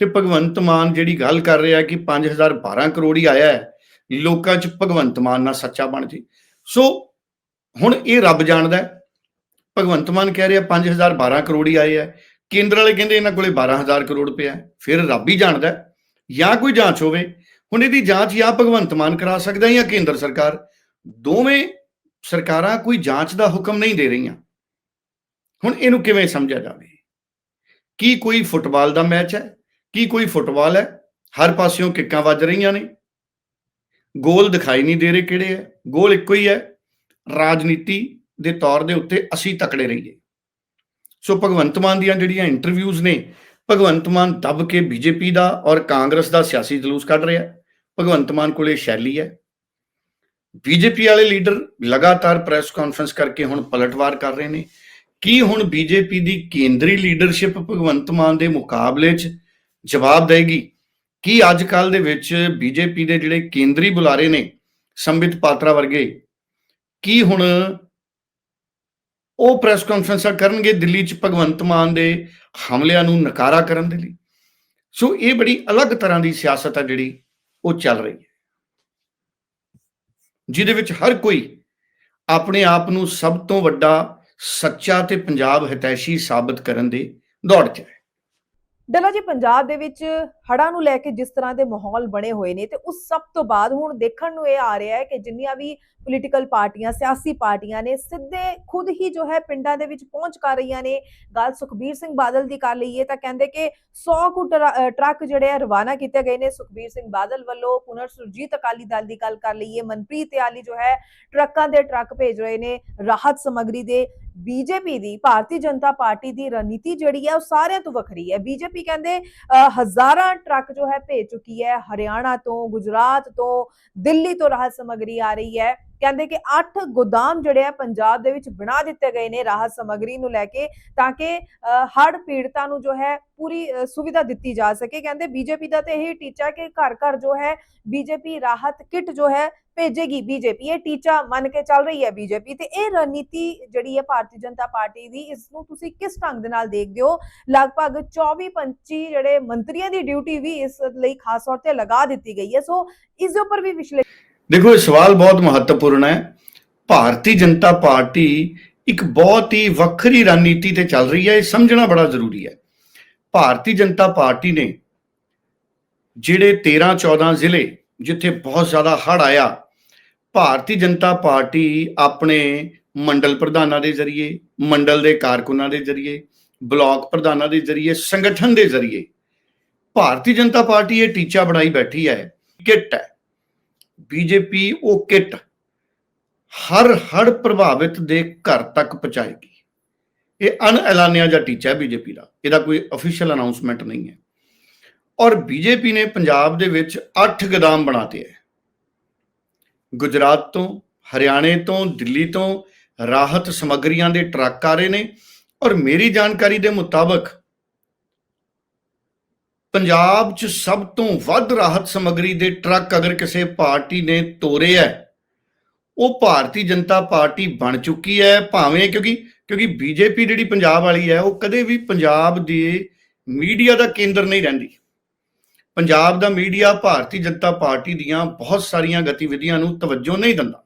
[SPEAKER 2] ਤੇ ਭਗਵੰਤ ਮਾਨ ਜਿਹੜੀ ਗੱਲ ਕਰ ਰਿਹਾ ਕਿ 5012 ਕਰੋੜ ਹੀ ਆਇਆ ਹੈ, ਲੋਕਾਂ 'ਚ ਭਗਵੰਤ ਮਾਨ ਨਾਲ ਸੱਚਾ ਬਣ ਜੇ। ਸੋ ਹੁਣ ਇਹ ਰੱਬ ਜਾਣਦਾ ਭਗਵੰਤ ਮਾਨ ਕਹਿ ਰਿਹਾ 5012 ਕਰੋੜ ਹੀ ਆਏ ਹੈ, ਕੇਂਦਰ ਵਾਲੇ ਕਹਿੰਦੇ ਇਹਨਾਂ ਕੋਲੇ 12000 ਕਰੋੜ ਪਿਆ ਫਿਰ ਰੱਬ ਹੀ ਜਾਣਦਾ ਜਾਂ ਕੋਈ ਜਾਂਚ ਹੋਵੇ, ਹੁਣ ਇਹਦੀ ਜਾਂਚ ਜਾਂ ਭਗਵੰਤ ਮਾਨ ਕਰਾ ਸਕਦਾ ਜਾਂ ਕੇਂਦਰ ਸਰਕਾਰ, ਦੋਵੇਂ ਸਰਕਾਰਾਂ ਕੋਈ ਜਾਂਚ ਦਾ ਹੁਕਮ ਨਹੀਂ ਦੇ ਰਹੀਆਂ। ਹੁਣ ਇਹਨੂੰ ਕਿਵੇਂ ਸਮਝਿਆ ਜਾਵੇ? ਕੀ ਕੋਈ ਫੁੱਟਬਾਲ ਦਾ ਮੈਚ ਹੈ? ਕੀ ਕੋਈ ਫੁੱਟਬਾਲ ਹੈ? ਹਰ ਪਾਸਿਓਂ ਕਿੱਕਾਂ ਵੱਜ ਰਹੀਆਂ ਨੇ? ਗੋਲ ਦਿਖਾਈ ਨਹੀਂ ਦੇ ਰਹੇ ਕਿਹੜੇ ਹੈ? ਗੋਲ ਇੱਕੋ ਹੀ ਹੈ। ਰਾਜਨੀਤੀ ਦੇ ਤੌਰ ਦੇ ਉੱਤੇ ਅਸੀਂ ਤਕੜੇ ਰਹੀਏ। ਸੋ ਭਗਵੰਤ ਮਾਨ ਦੀਆਂ ਜਿਹੜੀਆਂ ਇੰਟਰਵਿਊਜ਼ ਨੇ, ਭਗਵੰਤ ਮਾਨ ਦੱਬ ਕੇ ਬੀਜੇਪੀ ਦਾ ਔਰ ਕਾਂਗਰਸ ਦਾ ਸਿਆਸੀ ਜਲੂਸ ਕੱਢ ਰਿਹਾ। ਭਗਵੰਤ ਮਾਨ ਕੋਲੇ ਸ਼ੈਲੀ ਹੈ। ਬੀਜੇਪੀ ਵਾਲੇ ਲੀਡਰ ਲਗਾਤਾਰ ਪ੍ਰੈਸ ਕਾਨਫਰੰਸ ਕਰਕੇ ਹੁਣ ਪਲਟਵਾਰ ਕਰ ਰਹੇ ਨੇ। ਕੀ ਹੁਣ ਬੀਜੇਪੀ ਦੀ ਕੇਂਦਰੀ ਲੀਡਰਸ਼ਿਪ ਭਗਵੰਤ ਮਾਨ ਦੇ ਮੁਕਾਬਲੇ 'ਚ ਜਵਾਬ ਦੇਗੀ? ਕੀ ਅੱਜ ਕੱਲ ਦੇ ਵਿੱਚ ਬੀਜੇਪੀ ਦੇ ਜਿਹੜੇ ਕੇਂਦਰੀ ਬੁਲਾਰੇ ਨੇ ਸੰਬਿਤ ਪਾਤਰਾ ਵਰਗੇ, ਕੀ ਹੁਣ ਉਹ ਪ੍ਰੈਸ ਕਾਨਫਰੰਸਾਂ ਕਰਨਗੇ ਦਿੱਲੀ 'ਚ ਭਗਵੰਤ ਮਾਨ ਦੇ ਹਮਲਿਆਂ ਨੂੰ ਨਕਾਰਾ ਕਰਨ ਦੇ ਲਈ? ਸੋ ਇਹ ਬੜੀ ਅਲੱਗ ਤਰ੍ਹਾਂ ਦੀ ਸਿਆਸਤ ਹੈ ਜਿਹੜੀ ਉਹ ਚੱਲ ਰਹੀ ਹੈ। ਜਿਹਦੇ ਵਿੱਚ ਹਰ ਕੋਈ ਆਪਣੇ ਆਪ ਨੂੰ ਸਭ ਤੋਂ ਵੱਡਾ ਸੱਚਾ ਤੇ ਪੰਜਾਬ ਹਿਤੈਸ਼ੀ ਸਾਬਤ ਕਰਨ ਦੇ ਦੌੜ 'ਚ ਹੈ।
[SPEAKER 1] ਡੱਲਾ ਜੀ, ਪੰਜਾਬ ਦੇ ਵਿੱਚ ਹੜ੍ਹਾਂ ਨੂੰ ਲੈ ਕੇ ਜਿਸ ਤਰ੍ਹਾਂ ਦੇ ਮਾਹੌਲ ਬਣੇ ਹੋਏ ਨੇ ਤੇ ਉਸ ਸਭ ਤੋਂ ਬਾਅਦ ਹੁਣ ਦੇਖਣ ਨੂੰ ਇਹ ਆ ਰਿਹਾ ਹੈ ਕਿ ਜਿੰਨੀਆਂ ਵੀ ਪੋਲੀਟੀਕਲ ਪਾਰਟੀਆਂ, ਸਿਆਸੀ ਪਾਰਟੀਆਂ ਨੇ ਸਿੱਧੇ ਖੁਦ ਹੀ ਜੋ ਹੈ ਪਿੰਡਾਂ ਦੇ ਵਿੱਚ ਪਹੁੰਚ ਕਰ ਰਹੀਆਂ ਨੇ। ਗੱਲ ਸੁਖਬੀਰ ਸਿੰਘ ਬਾਦਲ ਦੀ ਕਰ ਲਈਏ ਤਾਂ ਕਹਿੰਦੇ ਕਿ 100 ਕੁ ਟਰਾ- ਟਰੱਕ ਜਿਹੜੇ ਆ ਰਵਾਨਾ ਕੀਤੇ ਗਏ ਨੇ। ਸੁਖਬੀਰ ਸਿੰਘ ਬਾਦਲ ਵੱਲੋਂ ਪੁਨਰ ਸੁਰਜੀਤ ਅਕਾਲੀ ਦਲ ਦੀ ਗੱਲ ਕਰ ਲਈਏ। ਮਨਪ੍ਰੀਤ ਆਲੀ ਜੋ ਹੈ ਟਰੱਕਾਂ ਦੇ ਟਰੱਕ ਭੇਜ ਰਹੇ ਨੇ ਰਾਹਤ ਸਮੱਗਰੀ ਦੇ। ਬੀਜੇਪੀ ਦੀ, ਭਾਰਤੀ ਜਨਤਾ ਪਾਰਟੀ ਦੀ ਰਣਨੀਤੀ ਜਿਹੜੀ ਹੈ ਉਹ ਸਾਰਿਆਂ ਤੋਂ ਵੱਖਰੀ ਹੈ। ਬੀਜੇਪੀ ਕਹਿੰਦੇ ਹਜ਼ਾਰਾਂ ਟਰੱਕ ਜੋ ਹੈ ਭੇਜ ਚੁੱਕੀ ਹੈ, ਹਰਿਆਣਾ ਤੋਂ, ਗੁਜਰਾਤ ਤੋਂ, ਦਿੱਲੀ ਤੋਂ ਰਾਹਤ ਸਮੱਗਰੀ ਆ ਰਹੀ ਹੈ। ਕਹਿੰਦੇ ਕਿ 8 ਗੋਦਾਮ ਜਿਹੜੇ ਆ ਪੰਜਾਬ ਦੇ ਵਿੱਚ ਬਣਾ ਦਿੱਤੇ ਗਏ ਨੇ ਰਾਹਤ ਸਮੱਗਰੀ ਨੂੰ ਲੈ ਕੇ ਤਾਂ ਕਿ ਹੜ ਪੀੜਤਾਂ ਨੂੰ ਜੋ ਹੈ ਪੂਰੀ ਸੁਵਿਧਾ ਦਿੱਤੀ ਜਾ ਸਕੇ। ਕਹਿੰਦੇ ਬੀਜੇਪੀ ਦਾ ਤੇ ਇਹ ਟੀਚਾ ਕਿ ਘਰ ਘਰ ਜੋ ਹੈ ਬੀਜੇਪੀ ਰਾਹਤ ਕਿਟ ਜੋ ਹੈ ਭੇਜੇਗੀ ਬੀਜੇਪੀ ਇਹ ਟੀਚਾ ਮੰਨ ਕੇ ਚੱਲ ਰਹੀ ਹੈ ਬੀਜੇਪੀ ਤੇ ਇਹ ਰਣਨੀਤੀ ਜਿਹੜੀ ਹੈ ਭਾਰਤੀ ਜਨਤਾ ਪਾਰਟੀ ਦੀ, ਇਸ ਨੂੰ ਤੁਸੀਂ ਕਿਸ ਢੰਗ ਦੇ ਨਾਲ ਦੇਖਦੇ ਹੋ? ਲਗਭਗ 24 25 ਜਿਹੜੇ ਮੰਤਰੀਆਂ ਦੀ ਡਿਊਟੀ ਵੀ ਇਸ ਲਈ ਖਾਸ ਤੌਰ ਤੇ ਲਗਾ ਦਿੱਤੀ ਗਈ ਹੈ। ਸੋ ਇਸ ਦੇ ਉੱਪਰ ਵੀ ਵਿਸ਼ਲੇਸ਼ਣ
[SPEAKER 2] ਦੇਖੋ, ਇਹ ਸਵਾਲ ਬਹੁਤ ਮਹੱਤਵਪੂਰਨ ਹੈ। ਭਾਰਤੀ ਜਨਤਾ ਪਾਰਟੀ ਇੱਕ ਬਹੁਤ ਹੀ ਵੱਖਰੀ ਰਣਨੀਤੀ ਤੇ ਚੱਲ ਰਹੀ ਹੈ, ਇਹ ਸਮਝਣਾ ਬੜਾ ਜ਼ਰੂਰੀ ਹੈ। ਭਾਰਤੀ ਜਨਤਾ ਪਾਰਟੀ ਨੇ ਜਿਹੜੇ 13 14 ਜ਼ਿਲ੍ਹੇ ਜਿੱਥੇ ਬਹੁਤ ਜ਼ਿਆਦਾ ਹੜ ਆਇਆ, ਭਾਰਤੀ ਜਨਤਾ ਪਾਰਟੀ ਆਪਣੇ ਮੰਡਲ ਪ੍ਰਧਾਨਾਂ ਦੇ ਜ਼ਰੀਏ, ਮੰਡਲ ਦੇ ਕਾਰਕੁਨਾਂ ਦੇ ਜ਼ਰੀਏ, ਬਲਾਕ ਪ੍ਰਧਾਨਾਂ ਦੇ ਜ਼ਰੀਏ, ਸੰਗਠਨ ਦੇ ਜ਼ਰੀਏ, ਭਾਰਤੀ ਜਨਤਾ ਪਾਰਟੀ ਇਹ ਟੀਚਾ ਬਣਾਈ ਬੈਠੀ ਹੈ, ਕਿੱਟ ਹੈ। ਬੀਜੇਪੀ ਉਹ ਕਿੱਟ ਹਰ ਹੜ ਪ੍ਰਭਾਵਿਤ ਦੇ ਘਰ ਤੱਕ ਪਹੁੰਚਾਏਗੀ। ਇਹ ਅਨਐਲਾਨਿਆ ਜਿਹਾ ਟੀਚਾ ਹੈ ਬੀਜੇਪੀ ਦਾ। ਇਹਦਾ ਕੋਈ ਅਫੀਸ਼ੀਅਲ ਅਨਾਉਂਸਮੈਂਟ ਨਹੀਂ ਹੈ। ਔਰ ਬੀਜੇਪੀ ਨੇ ਪੰਜਾਬ ਦੇ ਵਿੱਚ 8 ਗਦਾਮ ਬਣਾਤੇ ਹੈ। ਗੁਜਰਾਤ ਤੋਂ, ਹਰਿਆਣੇ ਤੋਂ, ਦਿੱਲੀ ਤੋਂ ਰਾਹਤ ਸਮੱਗਰੀਆਂ ਦੇ ਟਰੱਕ ਆ ਰਹੇ ਨੇ। ਔਰ ਮੇਰੀ ਜਾਣਕਾਰੀ ਦੇ ਮੁਤਾਬਕ ਪੰਜਾਬ 'ਚ ਸਭ ਤੋਂ ਵੱਧ ਰਾਹਤ ਸਮੱਗਰੀ ਦੇ ਟਰੱਕ ਅਗਰ ਕਿਸੇ ਪਾਰਟੀ ਨੇ ਤੋਰੇ ਹੈ ਉਹ ਭਾਰਤੀ ਜਨਤਾ ਪਾਰਟੀ ਬਣ ਚੁੱਕੀ ਹੈ ਭਾਵੇਂ ਕਿਉਂਕਿ ਕਿਉਂਕਿ ਬੀਜੇਪੀ ਜਿਹੜੀ ਪੰਜਾਬ ਵਾਲੀ ਹੈ ਉਹ ਕਦੇ ਵੀ ਪੰਜਾਬ ਦੇ ਮੀਡੀਆ ਦਾ ਕੇਂਦਰ ਨਹੀਂ ਰਹਿੰਦੀ। ਪੰਜਾਬ ਦਾ ਮੀਡੀਆ ਭਾਰਤੀ ਜਨਤਾ ਪਾਰਟੀ ਦੀਆਂ ਬਹੁਤ ਸਾਰੀਆਂ ਗਤੀਵਿਧੀਆਂ ਨੂੰ ਤਵੱਜੋ ਨਹੀਂ ਦਿੰਦਾ।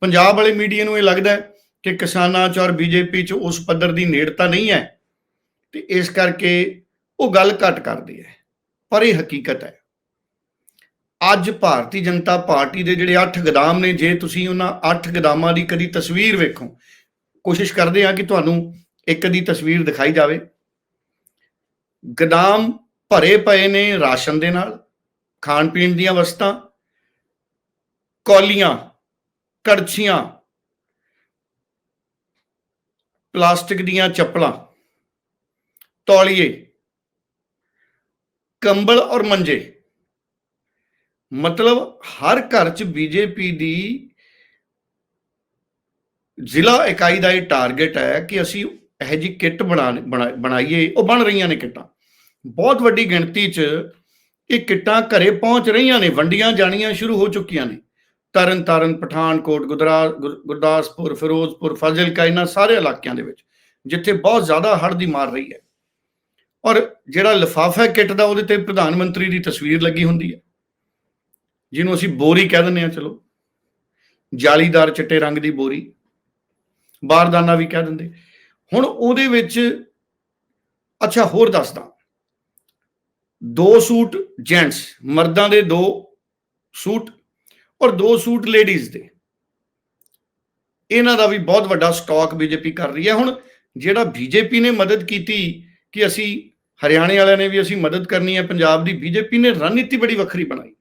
[SPEAKER 2] ਪੰਜਾਬ ਵਾਲੇ ਮੀਡੀਆ ਨੂੰ ਇਹ ਲੱਗਦਾ ਕਿ ਕਿਸਾਨਾਂ 'ਚ ਔਰ ਬੀਜੇਪੀ 'ਚ ਉਸ ਪੱਧਰ ਦੀ ਨੇੜਤਾ ਨਹੀਂ ਹੈ ਤੇ ਇਸ ਕਰਕੇ ਉਹ ਗੱਲ ਘੱਟ ਕਰਦੀ ਹੈ ਪਰ ਇਹ ਹਕੀਕਤ ਹੈ। ਅੱਜ ਭਾਰਤੀ ਜਨਤਾ ਪਾਰਟੀ ਦੇ ਜਿਹੜੇ 8 ਗਦਾਮ ਨੇ, ਜੇ ਤੁਸੀਂ ਉਹਨਾਂ 8 ਗਦਾਮਾਂ ਦੀ ਕਦੀ ਤਸਵੀਰ ਵੇਖੋ, ਕੋਸ਼ਿਸ਼ ਕਰਦੇ ਆ ਕਿ ਤੁਹਾਨੂੰ ਇੱਕ ਦੀ ਤਸਵੀਰ ਦਿਖਾਈ ਜਾਵੇ। ਗਦਾਮ ਭਰੇ ਪਏ ਨੇ ਰਾਸ਼ਨ ਦੇ ਨਾਲ, ਖਾਣ ਪੀਣ ਦੀਆਂ ਵਸਤਾਂ, ਕੌਲੀਆਂ, ਕੜਛੀਆਂ, ਪਲਾਸਟਿਕ ਦੀਆਂ ਚੱਪਲਾਂ, ਤੌਲੀਏ ਕੰਬਲ ਔਰ ਮੰਜੇ। ਮਤਲਬ ਹਰ ਘਰ ਚ ਬੀਜੇਪੀ ਦੀ ਜ਼ਿਲ੍ਹਾ ਇਕਾਈ ਦਾ ਇਹ ਟਾਰਗੇਟ ਹੈ ਕਿ ਅਸੀਂ ਇਹ ਜੀ ਕਿੱਟ ਬਣਾ ਬਣਾ- ਬਣਾਈਏ। ਉਹ ਬਣ ਰਹੀਆਂ ਨੇ ਕਿੱਟਾਂ। ਬਹੁਤ ਵੱਡੀ ਗਿਣਤੀ 'ਚ ਇਹ ਕਿੱਟਾਂ ਘਰੇ ਪਹੁੰਚ ਰਹੀਆਂ ਨੇ। ਵੰਡੀਆਂ ਜਾਣੀਆਂ ਸ਼ੁਰੂ ਹੋ ਚੁੱਕੀਆਂ ਨੇ। ਤਰਨ ਤਾਰਨ ਪਠਾਨਕੋਟ ਗੁਜਰਾ ਗੁਰ- ਗੁਰਦਾਸਪੁਰ, ਫਿਰੋਜ਼ਪੁਰ, ਫਾਜ਼ਿਲਕਾ, ਇਹਨਾਂ ਸਾਰੇ ਇਲਾਕਿਆਂ ਦੇ ਵਿੱਚ, ਜਿੱਥੇ ਬਹੁਤ ਜ਼ਿਆਦਾ ਹੜ੍ਹ ਦੀ ਮਾਰ ਰਹੀ ਹੈ। ਔਰ ਜਿਹੜਾ ਲਿਫਾਫਾ ਕਿੱਟ ਦਾ ਉਹਦੇ ਤੇ ਪ੍ਰਧਾਨ ਮੰਤਰੀ ਦੀ ਤਸਵੀਰ ਲੱਗੀ ਹੁੰਦੀ ਹੈ। ਜਿਹਨੂੰ ਅਸੀਂ ਬੋਰੀ ਕਹਿ ਦਿੰਦੇ ਆ ਚਲੋ। ਜਾਲੀਦਾਰ ਚਿੱਟੇ ਰੰਗ ਦੀ ਬੋਰੀ। ਬਾਰਦਾਨਾ ਵੀ ਕਹਿ ਦਿੰਦੇ। ਹੁਣ ਉਹਦੇ ਵਿੱਚ, ਅੱਛਾ, ਹੋਰ ਦੱਸਦਾ ਦੋ। ਸੂਟ ਜੈਂਟਸ ਮਰਦਾਂ ਦੇ ਦੋ ਸੂਟ ਔਰ ਦੋ ਸੂਟ ਲੇਡੀਜ਼ ਦੇ। ਇਹਨਾਂ ਦਾ ਵੀ ਬਹੁਤ ਵੱਡਾ ਸਟਾਕ ਬੀਜੇਪੀ ਕਰ ਰਹੀ ਹੈ। ਹੁਣ ਜਿਹੜਾ ਬੀਜੇਪੀ ਨੇ ਮਦਦ ਕੀਤੀ ਕਿ ਅਸੀਂ ਹਰਿਆਣੇ ਵਾਲਿਆਂ ਨੇ ਵੀ ਅਸੀਂ ਮਦਦ ਕਰਨੀ ਹੈ, ਪੰਜਾਬ ਦੀ ਬੀਜੇਪੀ ਨੇ ਰਣਨੀਤੀ ਬੜੀ ਵੱਖਰੀ ਬਣਾਈ।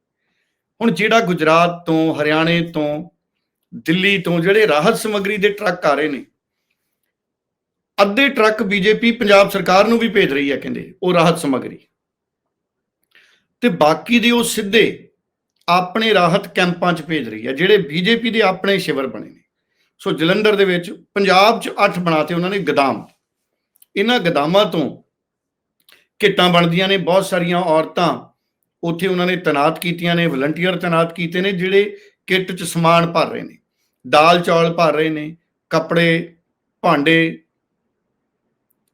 [SPEAKER 2] ਹੁਣ ਜਿਹੜਾ ਗੁਜਰਾਤ ਤੋਂ, ਹਰਿਆਣੇ ਤੋਂ, ਦਿੱਲੀ ਤੋਂ ਜਿਹੜੇ ਰਾਹਤ ਸਮੱਗਰੀ ਦੇ ਟਰੱਕ ਆ ਰਹੇ ਨੇ, ਅੱਧੇ ਟਰੱਕ ਬੀਜੇਪੀ ਪੰਜਾਬ ਸਰਕਾਰ ਨੂੰ ਵੀ ਭੇਜ ਰਹੀ ਹੈ ਕਹਿੰਦੇ, ਉਹ ਰਾਹਤ ਸਮੱਗਰੀ। ਤੇ ਬਾਕੀ ਦੇ ਉਹ ਸਿੱਧੇ ਆਪਣੇ ਰਾਹਤ ਕੈਂਪਾਂ 'ਚ ਭੇਜ ਰਹੀ ਹੈ, ਜਿਹੜੇ ਬੀਜੇਪੀ ਦੇ ਆਪਣੇ ਸ਼ਿਵਰ ਬਣੇ ਨੇ। ਸੋ ਜਲੰਧਰ ਦੇ ਵਿੱਚ ਪੰਜਾਬ 'ਚ 8 ਬਣਾਤੇ ਉਹਨਾਂ ਨੇ ਗਦਾਮ। ਇਹਨਾਂ ਗਦਾਮਾਂ ਤੋਂ ਕਿੱਟਾਂ ਬਣਦੀਆਂ ਨੇ, ਬਹੁਤ ਸਾਰੀਆਂ ਔਰਤਾਂ ਉੱਥੇ ਉਹਨਾਂ ਨੇ ਤਨਾਤ ਕੀਤੀਆਂ ਨੇ ਵਲੰਟੀਅਰ ਤਨਾਤ ਕੀਤੇ ਨੇ, ਜਿਹੜੇ ਕਿੱਟ 'ਚ ਸਮਾਨ ਭਰ ਰਹੇ ਨੇ, ਦਾਲ ਚੌਲ ਭਰ ਰਹੇ ਨੇ, ਕੱਪੜੇ, ਭਾਂਡੇ,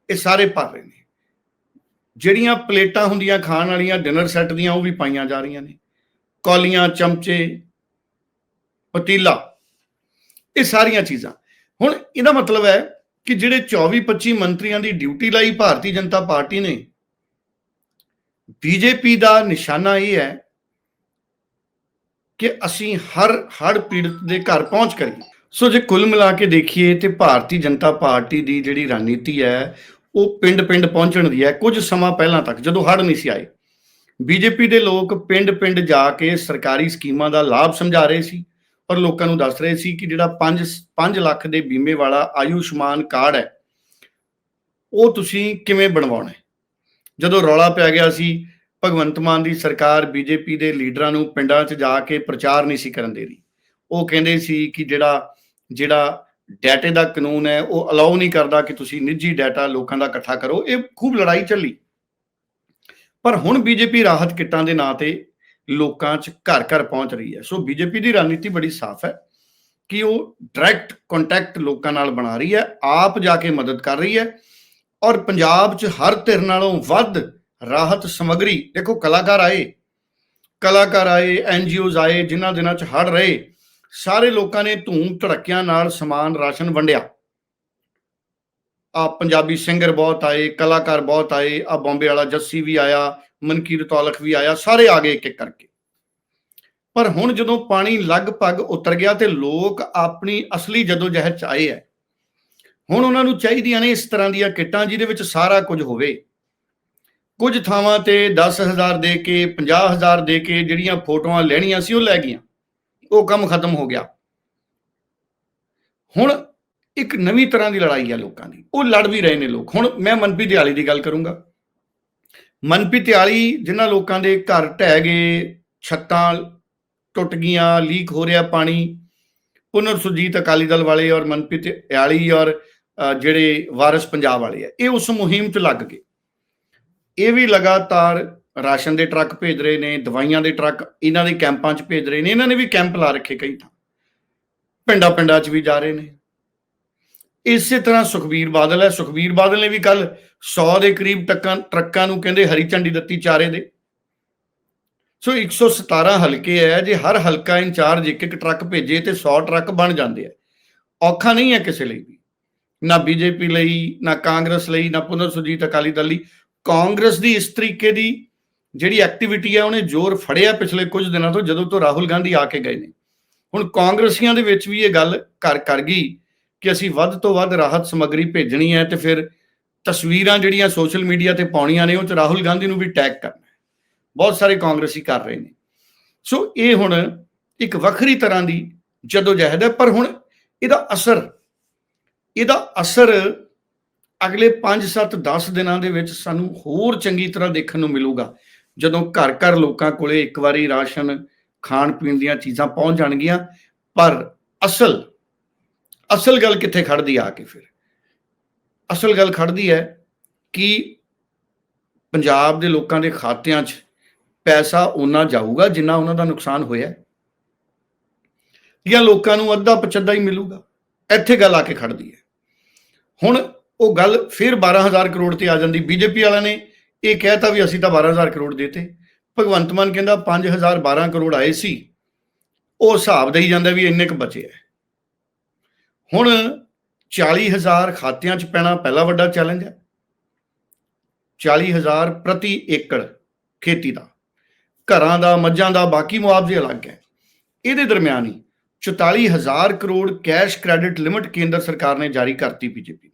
[SPEAKER 2] ਇਹ ਸਾਰੇ ਭਰ ਰਹੇ ਨੇ। ਜਿਹੜੀਆਂ ਪਲੇਟਾਂ ਹੁੰਦੀਆਂ ਖਾਣ ਵਾਲੀਆਂ ਡਿਨਰ ਸੈੱਟ ਦੀਆਂ, ਉਹ ਵੀ ਪਾਈਆਂ ਜਾ ਰਹੀਆਂ ਨੇ। ਕੌਲੀਆਂ, ਚਮਚੇ, ਪਤੀਲਾ, ਇਹ ਸਾਰੀਆਂ ਚੀਜ਼ਾਂ। ਹੁਣ ਇਹਦਾ ਮਤਲਬ ਹੈ ਕਿ ਜਿਹੜੇ 24 25 ਮੰਤਰੀਆਂ ਦੀ ਡਿਊਟੀ ਲਾਈ ਭਾਰਤੀ ਜਨਤਾ ਪਾਰਟੀ ਨੇ ਬੀਜੇਪੀ ਦਾ ਨਿਸ਼ਾਨਾ ਇਹ ਹੈ ਕਿ ਅਸੀਂ ਹਰ ਹੜ ਪੀੜਤ ਦੇ ਘਰ ਪਹੁੰਚ ਕਰੀਏ। ਸੋ ਜੇ ਕੁੱਲ ਮਿਲਾ ਕੇ ਦੇਖੀਏ ਤੇ ਭਾਰਤੀ ਜਨਤਾ ਪਾਰਟੀ ਦੀ ਜਿਹੜੀ ਰਣਨੀਤੀ ਹੈ, ਉਹ ਪਿੰਡ-ਪਿੰਡ ਪਹੁੰਚਣ ਦੀ ਹੈ ਕੁਝ ਸਮਾਂ ਪਹਿਲਾਂ ਤੱਕ, ਜਦੋਂ ਹੜ ਨਹੀਂ ਸੀ ਆਏ। ਬੀਜੇਪੀ ਦੇ ਲੋਕ ਪਿੰਡ-ਪਿੰਡ ਜਾ ਕੇ ਸਰਕਾਰੀ ਸਕੀਮਾਂ ਦਾ ਲਾਭ ਸਮਝਾ ਰਹੇ ਸੀ ਔਰ ਲੋਕਾਂ ਨੂੰ ਦੱਸ ਰਹੇ ਸੀ ਕਿ ਜਿਹੜਾ 5 5 ਲੱਖ ਦੇ ਬੀਮੇ ਵਾਲਾ ਆਯੁਸ਼ਮਾਨ ਕਾਰਡ ਹੈ, ਉਹ ਤੁਸੀਂ ਕਿਵੇਂ ਬਣਵਾਉਣਾ ਜਦੋਂ ਰੌਲਾ ਪੈ ਗਿਆ ਸੀ, ਭਗਵੰਤ ਮਾਨ ਦੀ ਸਰਕਾਰ ਬੀਜੇਪੀ ਦੇ ਲੀਡਰਾਂ ਨੂੰ ਪਿੰਡਾਂ 'ਚ ਜਾ ਕੇ ਪ੍ਰਚਾਰ ਨਹੀਂ ਸੀ ਕਰਨ ਦੇ ਰਹੀ। ਉਹ ਕਹਿੰਦੇ ਸੀ ਕਿ ਜਿਹੜਾ ਜਿਹੜਾ ਡਾਟੇ ਦਾ ਕਾਨੂੰਨ ਹੈ, ਉਹ ਅਲਾਉ ਨਹੀਂ ਕਰਦਾ ਕਿ ਤੁਸੀਂ ਨਿੱਜੀ ਡਾਟਾ ਲੋਕਾਂ ਦਾ ਇਕੱਠਾ ਕਰੋ। ਇਹ ਖੂਬ ਲੜਾਈ ਚੱਲੀ। ਪਰ ਹੁਣ ਬੀਜੇਪੀ ਰਾਹਤ ਕਿੱਟਾਂ ਦੇ ਨਾਂ ਤੇ ਲੋਕਾਂ 'ਚ ਘਰ ਘਰ ਪਹੁੰਚ ਰਹੀ ਹੈ। ਸੋ ਬੀਜੇਪੀ ਦੀ ਰਣਨੀਤੀ ਬੜੀ ਸਾਫ਼ ਹੈ ਕਿ ਉਹ ਡਾਇਰੈਕਟ ਕੰਟੈਕਟ ਲੋਕਾਂ ਨਾਲ ਬਣਾ ਰਹੀ ਹੈ, ਆਪ ਜਾ ਕੇ ਮਦਦ ਕਰ ਰਹੀ ਹੈ। ਔਰ ਪੰਜਾਬ 'ਚ ਹਰ ਧਿਰ ਨਾਲੋਂ ਵੱਧ ਰਾਹਤ ਸਮਗਰੀ, ਦੇਖੋ ਕਲਾਕਾਰ ਆਏ ਕਲਾਕਾਰ ਆਏ ਐਨਜੀਓਜ਼ ਆਏ, ਜਿਨ੍ਹਾਂ ਦਿਨਾਂ 'ਚ ਹੜ ਰਹੇ, ਸਾਰੇ ਲੋਕਾਂ ਨੇ ਧੂਮ ਧੜਕਿਆਂ ਨਾਲ ਸਮਾਨ ਰਾਸ਼ਨ ਵੰਡਿਆ। ਆ ਪੰਜਾਬੀ ਸਿੰਗਰ ਬਹੁਤ ਆਏ, ਕਲਾਕਾਰ ਬਹੁਤ ਆਏ, ਆ ਬੰਬੇ ਵਾਲਾ ਜੱਸੀ ਵੀ ਆਇਆ, ਮਨਕੀਰ ਤੌਲਖ ਵੀ ਆਇਆ, ਸਾਰੇ ਆ ਗਏ ਇੱਕ ਇੱਕ ਕਰਕੇ। ਪਰ ਹੁਣ ਜਦੋਂ ਪਾਣੀ ਲਗਭਗ ਉਤਰ ਗਿਆ ਤੇ ਲੋਕ ਆਪਣੀ ਅਸਲੀ ਜਦੋਜਹਿਦ ਚ ਆਏ ਹੈ ਹੁਣ ਉਹਨਾਂ ਨੂੰ ਚਾਹੀਦੀਆਂ ਨੇ ਇਸ ਤਰ੍ਹਾਂ ਦੀਆਂ ਕਿੱਟਾਂ ਜਿਹਦੇ ਵਿੱਚ ਸਾਰਾ ਕੁਝ ਹੋਵੇ। ਕੁਝ ਥਾਵਾਂ ਤੇ 10000 ਦੇ ਕੇ 50000 ਦੇ ਕੇ ਜਿਹੜੀਆਂ ਫੋਟੋਆਂ ਲੈਣੀਆਂ ਸੀ ਉਹ ਲੈ ਗਈਆਂ। ਉਹ ਕੰਮ ਖਤਮ ਹੋ ਗਿਆ। ਹੁਣ ਇੱਕ ਨਵੀਂ ਤਰ੍ਹਾਂ ਦੀ ਲੜਾਈ ਹੈ ਲੋਕਾਂ ਦੀ। ਉਹ ਲੜ ਵੀ ਰਹੇ ਨੇ ਲੋਕ। ਹੁਣ ਮੈਂ ਮਨਪ੍ਰੀਤ ਦਿਹਾਲੀ ਦੀ ਗੱਲ ਕਰੂੰਗਾ। ਮਨਪ੍ਰੀਤ ਦਿਹਾਲੀ ਜਿਨ੍ਹਾਂ ਲੋਕਾਂ ਦੇ ਘਰ ਢਹਿ ਗਏ, ਛੱਤਾਂ ਟੁੱਟ ਗਈਆਂ, ਲੀਕ ਹੋ ਰਿਹਾ ਪਾਣੀ, ਪੁਨਰ ਸੁਜੀਤ ਅਕਾਲੀ ਦਲ ਵਾਲੇ ਔਰ ਮਨਪ੍ਰੀਤ ਇਆਲੀ ਔਰ ਜਿਹੜੇ ਵਾਰਿਸ ਪੰਜਾਬ ਵਾਲੇ ਆ, ਇਹ ਉਸ ਮੁਹਿੰਮ 'ਚ ਲੱਗ ਗਏ। ਇਹ ਵੀ ਲਗਾਤਾਰ ਰਾਸ਼ਨ ਦੇ ਟਰੱਕ ਭੇਜ ਰਹੇ ਨੇ, ਦਵਾਈਆਂ ਦੇ ਟਰੱਕ ਇਹਨਾਂ ਦੇ ਕੈਂਪਾਂ 'ਚ ਭੇਜ ਰਹੇ ਨੇ, ਇਹਨਾਂ ਨੇ ਵੀ ਕੈਂਪ ਲਾ ਰੱਖੇ ਕਈ ਥਾਂ। ਪਿੰਡਾਂ ਪਿੰਡਾਂ 'ਚ ਵੀ ਜਾ ਰਹੇ ਨੇ। ਇਸੇ ਤਰ੍ਹਾਂ ਸੁਖਬੀਰ ਬਾਦਲ ਹੈ। ਸੁਖਬੀਰ ਬਾਦਲ ਨੇ ਵੀ ਕੱਲ 100 ਦੇ ਕਰੀਬ ਟੱਕਾਂ, ਟਰੱਕਾਂ ਨੂੰ ਕਹਿੰਦੇ ਹਰੀ ਝੰਡੀ ਦਿੱਤੀ ਚਾਰੇ ਦੇ। ਸੋ 117 ਹਲਕੇ ਹੈ, ਜੇ ਹਰ ਹਲਕਾ ਇੰਚਾਰਜ ਇੱਕ ਇੱਕ ਟਰੱਕ ਭੇਜੇ ਤੇ 100 ਟਰੱਕ ਬਣ ਜਾਂਦੇ ਆ। ਔਖਾ ਨਹੀਂ ਹੈ ਕਿਸੇ ਲਈ ਵੀ। ਨਾ ਬੀਜੇਪੀ ਲਈ, ਨਾ ਕਾਂਗਰਸ ਲਈ, ਨਾ ਪੁਨਰ ਸੁਜੀਤ ਅਕਾਲੀ ਦਲ ਲਈ। ਕਾਂਗਰਸ ਦੀ ਇਸ ਤਰੀਕੇ ਦੀ ਜਿਹੜੀ ਐਕਟੀਵਿਟੀ ਹੈ ਉਹਨੇ ਜ਼ੋਰ ਫੜਿਆ ਪਿਛਲੇ ਕੁਝ ਦਿਨਾਂ ਤੋਂ, ਜਦੋਂ ਤੋਂ ਰਾਹੁਲ ਗਾਂਧੀ ਆ ਕੇ ਗਏ ਨੇ। ਹੁਣ ਕਾਂਗਰਸੀਆਂ ਦੇ ਵਿੱਚ ਵੀ ਇਹ ਗੱਲ ਕਰ ਕਰ ਗਈ ਕਿ ਅਸੀਂ ਵੱਧ ਤੋਂ ਵੱਧ ਰਾਹਤ ਸਮੱਗਰੀ ਭੇਜਣੀ ਹੈ ਤੇ ਫਿਰ ਤਸਵੀਰਾਂ ਜਿਹੜੀਆਂ ਸੋਸ਼ਲ ਮੀਡੀਆ ਤੇ ਪਾਉਣੀਆਂ ਨੇ, ਉਹ ਚ ਰਾਹੁਲ ਗਾਂਧੀ ਨੂੰ ਵੀ ਟੈਗ ਕਰਨਾ ਬਹੁਤ ਸਾਰੇ ਕਾਂਗਰਸੀ ਕਰ ਰਹੇ ਨੇ। ਸੋ ਇਹ ਹੁਣ ਇੱਕ ਵੱਖਰੀ ਤਰ੍ਹਾਂ ਦੀ ਜਦੋਜਹਿਦ ਹੈ, ਪਰ ਹੁਣ ਇਹਦਾ ਅਸਰ ਇਹਦਾ ਅਸਰ ਅਗਲੇ 5 7 10 ਦਿਨਾਂ ਦੇ ਵਿੱਚ ਸਾਨੂੰ ਹੋਰ ਚੰਗੀ ਤਰ੍ਹਾਂ ਦੇਖਣ ਨੂੰ ਮਿਲੂਗਾ। ਜਦੋਂ ਘਰ ਘਰ ਲੋਕਾਂ ਕੋਲੇ ਇੱਕ ਵਾਰੀ ਰਾਸ਼ਨ ਖਾਣ ਪੀਣ ਦੀਆਂ ਚੀਜ਼ਾਂ ਪਹੁੰਚ ਜਾਣਗੀਆਂ, ਪਰ ਅਸਲ ਅਸਲ ਗੱਲ ਕਿੱਥੇ ਖੜਦੀ ਆ ਕੇ ਫਿਰ? ਅਸਲ ਗੱਲ ਖੜਦੀ ਹੈ ਕਿ ਪੰਜਾਬ ਦੇ ਲੋਕਾਂ ਦੇ ਖਾਤਿਆਂ 'ਚ ਪੈਸਾ ਉਹਨਾਂ ਜਾਊਗਾ ਜਿੰਨਾ ਉਹਨਾਂ ਦਾ ਨੁਕਸਾਨ ਹੋਇਆ ਜਾਂ ਲੋਕਾਂ ਨੂੰ ਅੱਧਾ ਪਚੱਧਾ ਹੀ ਮਿਲੂਗਾ। ਇੱਥੇ ਗੱਲ ਆ ਕੇ ਖੜਦੀ ਹੈ। ਹੁਣ ਉਹ ਗੱਲ ਫਿਰ 12000 ਕਰੋੜ ਤੇ ਆ ਜਾਂਦੀ। ਬੀਜੇਪੀ ਵਾਲਿਆਂ ਨੇ ਇਹ ਕਹਿਤਾ ਵੀ ਅਸੀਂ ਤਾਂ 12000 ਕਰੋੜ ਦੇਤੇ। ਭਗਵੰਤ ਮਾਨ ਕਹਿੰਦਾ 5000 12 ਕਰੋੜ ਆਏ ਸੀ। ਉਹ ਹਿਸਾਬ ਦੇਈ ਜਾਂਦਾ ਵੀ ਇੰਨੇ ਕ ਬਚੇ ਹੈ ਹੁਣ 40000 ਖਾਤਿਆਂ 'ਚ ਪੈਣਾ ਪਹਿਲਾ ਵੱਡਾ ਚੈਲੰਜ ਹੈ 40000 ਪ੍ਰਤੀ ਏਕੜ ਖੇਤੀ ਦਾ। ਘਰਾਂ ਦਾ, ਮੱਝਾਂ ਦਾ, ਬਾਕੀ ਮੁਆਵਜ਼ੇ ਅਲੱਗ ਹੈ। ਇਹਦੇ ਦਰਮਿਆਨ ਹੀ 44000 ਕਰੋੜ ਕੈਸ਼ ਕ੍ਰੈਡਿਟ ਲਿਮਟ ਕੇਂਦਰ ਸਰਕਾਰ ਨੇ ਜਾਰੀ ਕਰਤੀ ਬੀਜੇਪੀ ਨੇ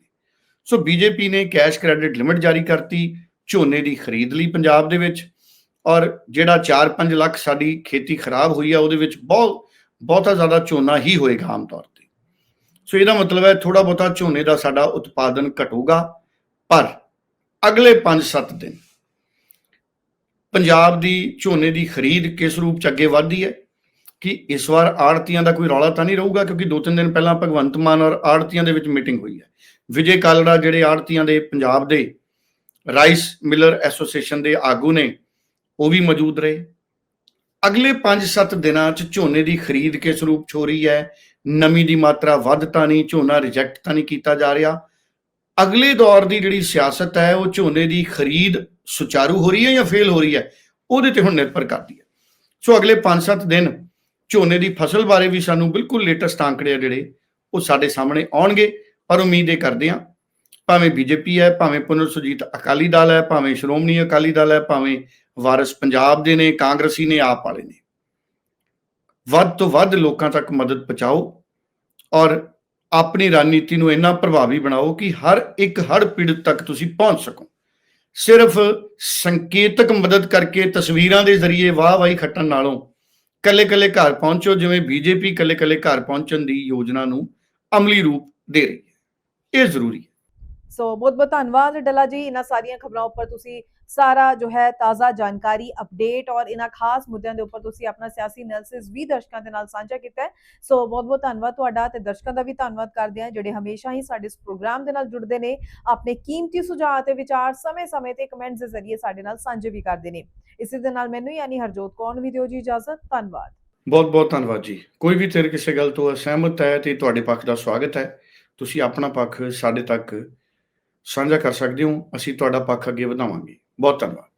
[SPEAKER 2] ਸੋ ਬੀਜੇਪੀ ਨੇ ਕੈਸ਼ ਕ੍ਰੈਡਿਟ ਲਿਮਟ ਜਾਰੀ ਕਰਤੀ, ਝੋਨੇ ਦੀ ਖਰੀਦ ਲਈ ਪੰਜਾਬ ਦੇ ਵਿੱਚ, ਔਰ ਜਿਹੜਾ 4-5 ਲੱਖ ਸਾਡੀ ਖੇਤੀ ਖਰਾਬ ਹੋਈ ਆ, ਉਹਦੇ ਵਿੱਚ ਬਹੁਤ, ਬਹੁਤਾ ਜ਼ਿਆਦਾ ਝੋਨਾ ਹੀ ਹੋਏਗਾ ਆਮ ਤੌਰ ਤੇ। ਸੋ ਇਹਦਾ ਮਤਲਬ ਹੈ ਥੋੜਾ ਬਹੁਤਾ ਝੋਨੇ ਦਾ ਸਾਡਾ ਉਤਪਾਦਨ ਘਟੂਗਾ, ਪਰ ਅਗਲੇ 5-7 ਦਿਨ ਪੰਜਾਬ ਦੀ ਝੋਨੇ ਦੀ ਖਰੀਦ ਕਿਸ ਰੂਪ ਚ ਅੱਗੇ ਵਧਦੀ ਹੈ? ਕਿ ਇਸ ਵਾਰ ਆੜਤੀਆਂ ਦਾ ਕੋਈ ਰੌਲਾ ਤਾਂ ਨਹੀਂ ਰਹੂਗਾ, ਕਿਉਂਕਿ ਦੋ ਤਿੰਨ ਦਿਨ ਪਹਿਲਾਂ ਭਗਵੰਤ ਮਾਨ ਔਰ ਆੜਤੀਆਂ ਦੇ ਵਿੱਚ ਮੀਟਿੰਗ ਹੋਈ ਹੈ। ਵਿਜੇ ਕਾਲੜਾ ਜਿਹੜੇ ਆੜਤੀਆਂ ਦੇ ਪੰਜਾਬ ਦੇ ਰਾਈਸ ਮਿਲਰ ਐਸੋਸੀਏਸ਼ਨ ਦੇ ਆਗੂ ਨੇ, ਉਹ ਵੀ ਮੌਜੂਦ ਰਹੇ। ਅਗਲੇ 5-7 ਦਿਨਾਂ 'ਚ ਝੋਨੇ ਦੀ ਖਰੀਦ ਕਿਸ ਰੂਪ 'ਚ ਹੋ ਰਹੀ ਹੈ। ਨਮੀ ਦੀ ਮਾਤਰਾ ਵੱਧ ਤਾਂ ਨਹੀਂ, ਝੋਨਾ ਰਿਜੈਕਟ ਤਾਂ ਨਹੀਂ ਕੀਤਾ ਜਾ ਰਿਹਾ। ਅਗਲੇ ਦੌਰ ਦੀ ਜਿਹੜੀ ਸਿਆਸਤ ਹੈ, ਉਹ ਝੋਨੇ ਦੀ ਖਰੀਦ ਸੁਚਾਰੂ ਹੋ ਰਹੀ ਹੈ ਜਾਂ ਫੇਲ ਹੋ ਰਹੀ ਹੈ, ਉਹਦੇ ਤੇ ਹੁਣ ਨਿਰਭਰ ਕਰਦੀ ਹੈ। ਸੋ ਅਗਲੇ 5-7 ਦਿਨ ਝੋਨੇ ਦੀ ਫਸਲ ਬਾਰੇ ਵੀ ਸਾਨੂੰ ਬਿਲਕੁਲ ਲੇਟੈਸਟ ਆંકੜੇ ਆ ਜਿਹੜੇ, ਉਹ ਸਾਡੇ ਸਾਹਮਣੇ ਆਉਣਗੇ। ਪਰ ਉਮੀਦ ਇਹ ਕਰਦੇ ਹਾਂ, ਭਾਵੇਂ ਬੀਜੇਪੀ ਹੈ, ਭਾਵੇਂ ਪੁਨਰ ਸੁਜੀਤ ਅਕਾਲੀ ਦਲ ਹੈ, ਭਾਵੇਂ ਸ਼੍ਰੋਮਣੀ ਅਕਾਲੀ ਦਲ ਹੈ, ਭਾਵੇਂ ਵਾਰਿਸ ਪੰਜਾਬ ਦੇ ਨੇ, ਕਾਂਗਰਸੀ ਨੇ, ਆਪ ਵਾਲੇ ਨੇ। ਵੱਧ ਤੋਂ ਵੱਧ ਲੋਕਾਂ ਤੱਕ ਮਦਦ ਪਹੁੰਚਾਓ ਔਰ ਆਪਣੀ ਰਣਨੀਤੀ ਨੂੰ ਇੰਨਾ ਪ੍ਰਭਾਵੀ ਬਣਾਓ ਕਿ ਹਰ ਇੱਕ ਹੜ ਪੀੜਤ ਤੱਕ ਤੁਸੀਂ ਪਹੁੰਚ ਸਕੋ। ਸਿਰਫ ਸੰਕੇਤਕ ਮਦਦ ਕਰਕੇ ਤਸਵੀਰਾਂ ਦੇ ਜ਼ਰੀਏ ਵਾਹ ਵਾਹੀ ਖੱਟਣ ਨਾਲੋਂ ਕੱਲੇ-ਕੱਲੇ ਘਰ ਪਹੁੰਚੋ, ਜਿਵੇਂ ਬੀਜੇਪੀ ਕੱਲੇ-ਕੱਲੇ ਘਰ ਪਹੁੰਚਣ ਦੀ ਯੋਜਨਾ ਨੂੰ ਅਮਲੀ ਰੂਪ ਦੇ ਰਹੀ ਹੈ। ਇਹ ਜ਼ਰੂਰੀ ਹੈ।
[SPEAKER 1] ਸੋ ਬਹੁਤ ਬਹੁਤ ਧੰਨਵਾਦ ਡਲਾ ਜੀ ਇਹਨਾਂ ਸਾਰੀਆਂ ਖਬਰਾਂ ਉੱਪਰ। ਤੁਸੀਂ ਸਾਰਾ ਜੋ ਹੈ ਤਾਜ਼ਾ ਜਾਣਕਾਰੀ ਅਪਡੇਟ ਔਰ ਇਹਨਾਂ ਖਾਸ ਮੁੱਦਿਆਂ ਦੇ ਉੱਪਰ ਤੁਸੀਂ ਆਪਣਾ ਸਿਆਸੀ ਐਨਾਲਿਸਿਸ ਵੀ ਦਰਸ਼ਕਾਂ ਦੇ ਨਾਲ ਸਾਂਝਾ ਕੀਤਾ ਸੋ ਬਹੁਤ ਬਹੁਤ ਧੰਨਵਾਦ ਤੁਹਾਡਾ ਤੇ ਦਰਸ਼ਕਾਂ ਦਾ ਵੀ ਧੰਨਵਾਦ ਕਰਦੇ ਹਾਂ ਜਿਹੜੇ ਹਮੇਸ਼ਾ ਹੀ ਸਾਡੇ ਇਸ ਪ੍ਰੋਗਰਾਮ ਦੇ ਨਾਲ ਜੁੜਦੇ ਨੇ ਆਪਣੇ ਕੀਮਤੀ ਸੁਝਾਅ ਤੇ ਵਿਚਾਰ ਸਮੇਂ-ਸਮੇਂ ਤੇ ਕਮੈਂਟਸ ਦੇ ਜ਼ਰੀਏ ਸਾਡੇ ਨਾਲ ਸਾਂਝੇ ਵੀ ਕਰਦੇ ਨੇ। ਇਸੇ ਦੇ ਨਾਲ ਮੈਨੂੰ ਯਾਨੀ ਹਰਜੋਤ ਕੌਣ ਵੀ ਦਿਓ ਜੀ ਇਜਾਜ਼ਤ। ਧੰਨਵਾਦ।
[SPEAKER 2] ਬਹੁਤ ਬਹੁਤ ਧੰਨਵਾਦ ਜੀ। ਕੋਈ ਵੀ ਤੇਰੇ ਕਿਸੇ ਗੱਲ ਤੋਂ ਅਸਹਿਮਤ ਹੈ ਤੇ ਤੁਹਾਡੇ ਪੱਖ ਦਾ ਸਵਾਗਤ ਹੈ। ਤੁਸੀਂ ਆਪਣਾ ਪੱਖ ਸਾਡੇ ਤੱਕ ਸਾਂਝਾ ਕਰ ਸਕਦੇ ਹੋ। ਅਸੀਂ ਤੁਹਾਡਾ ਪੱਖ ਅੱਗੇ ਵਧਾਵਾਂਗੇ। ਬਹੁਤ ਧੰਨਵਾਦ।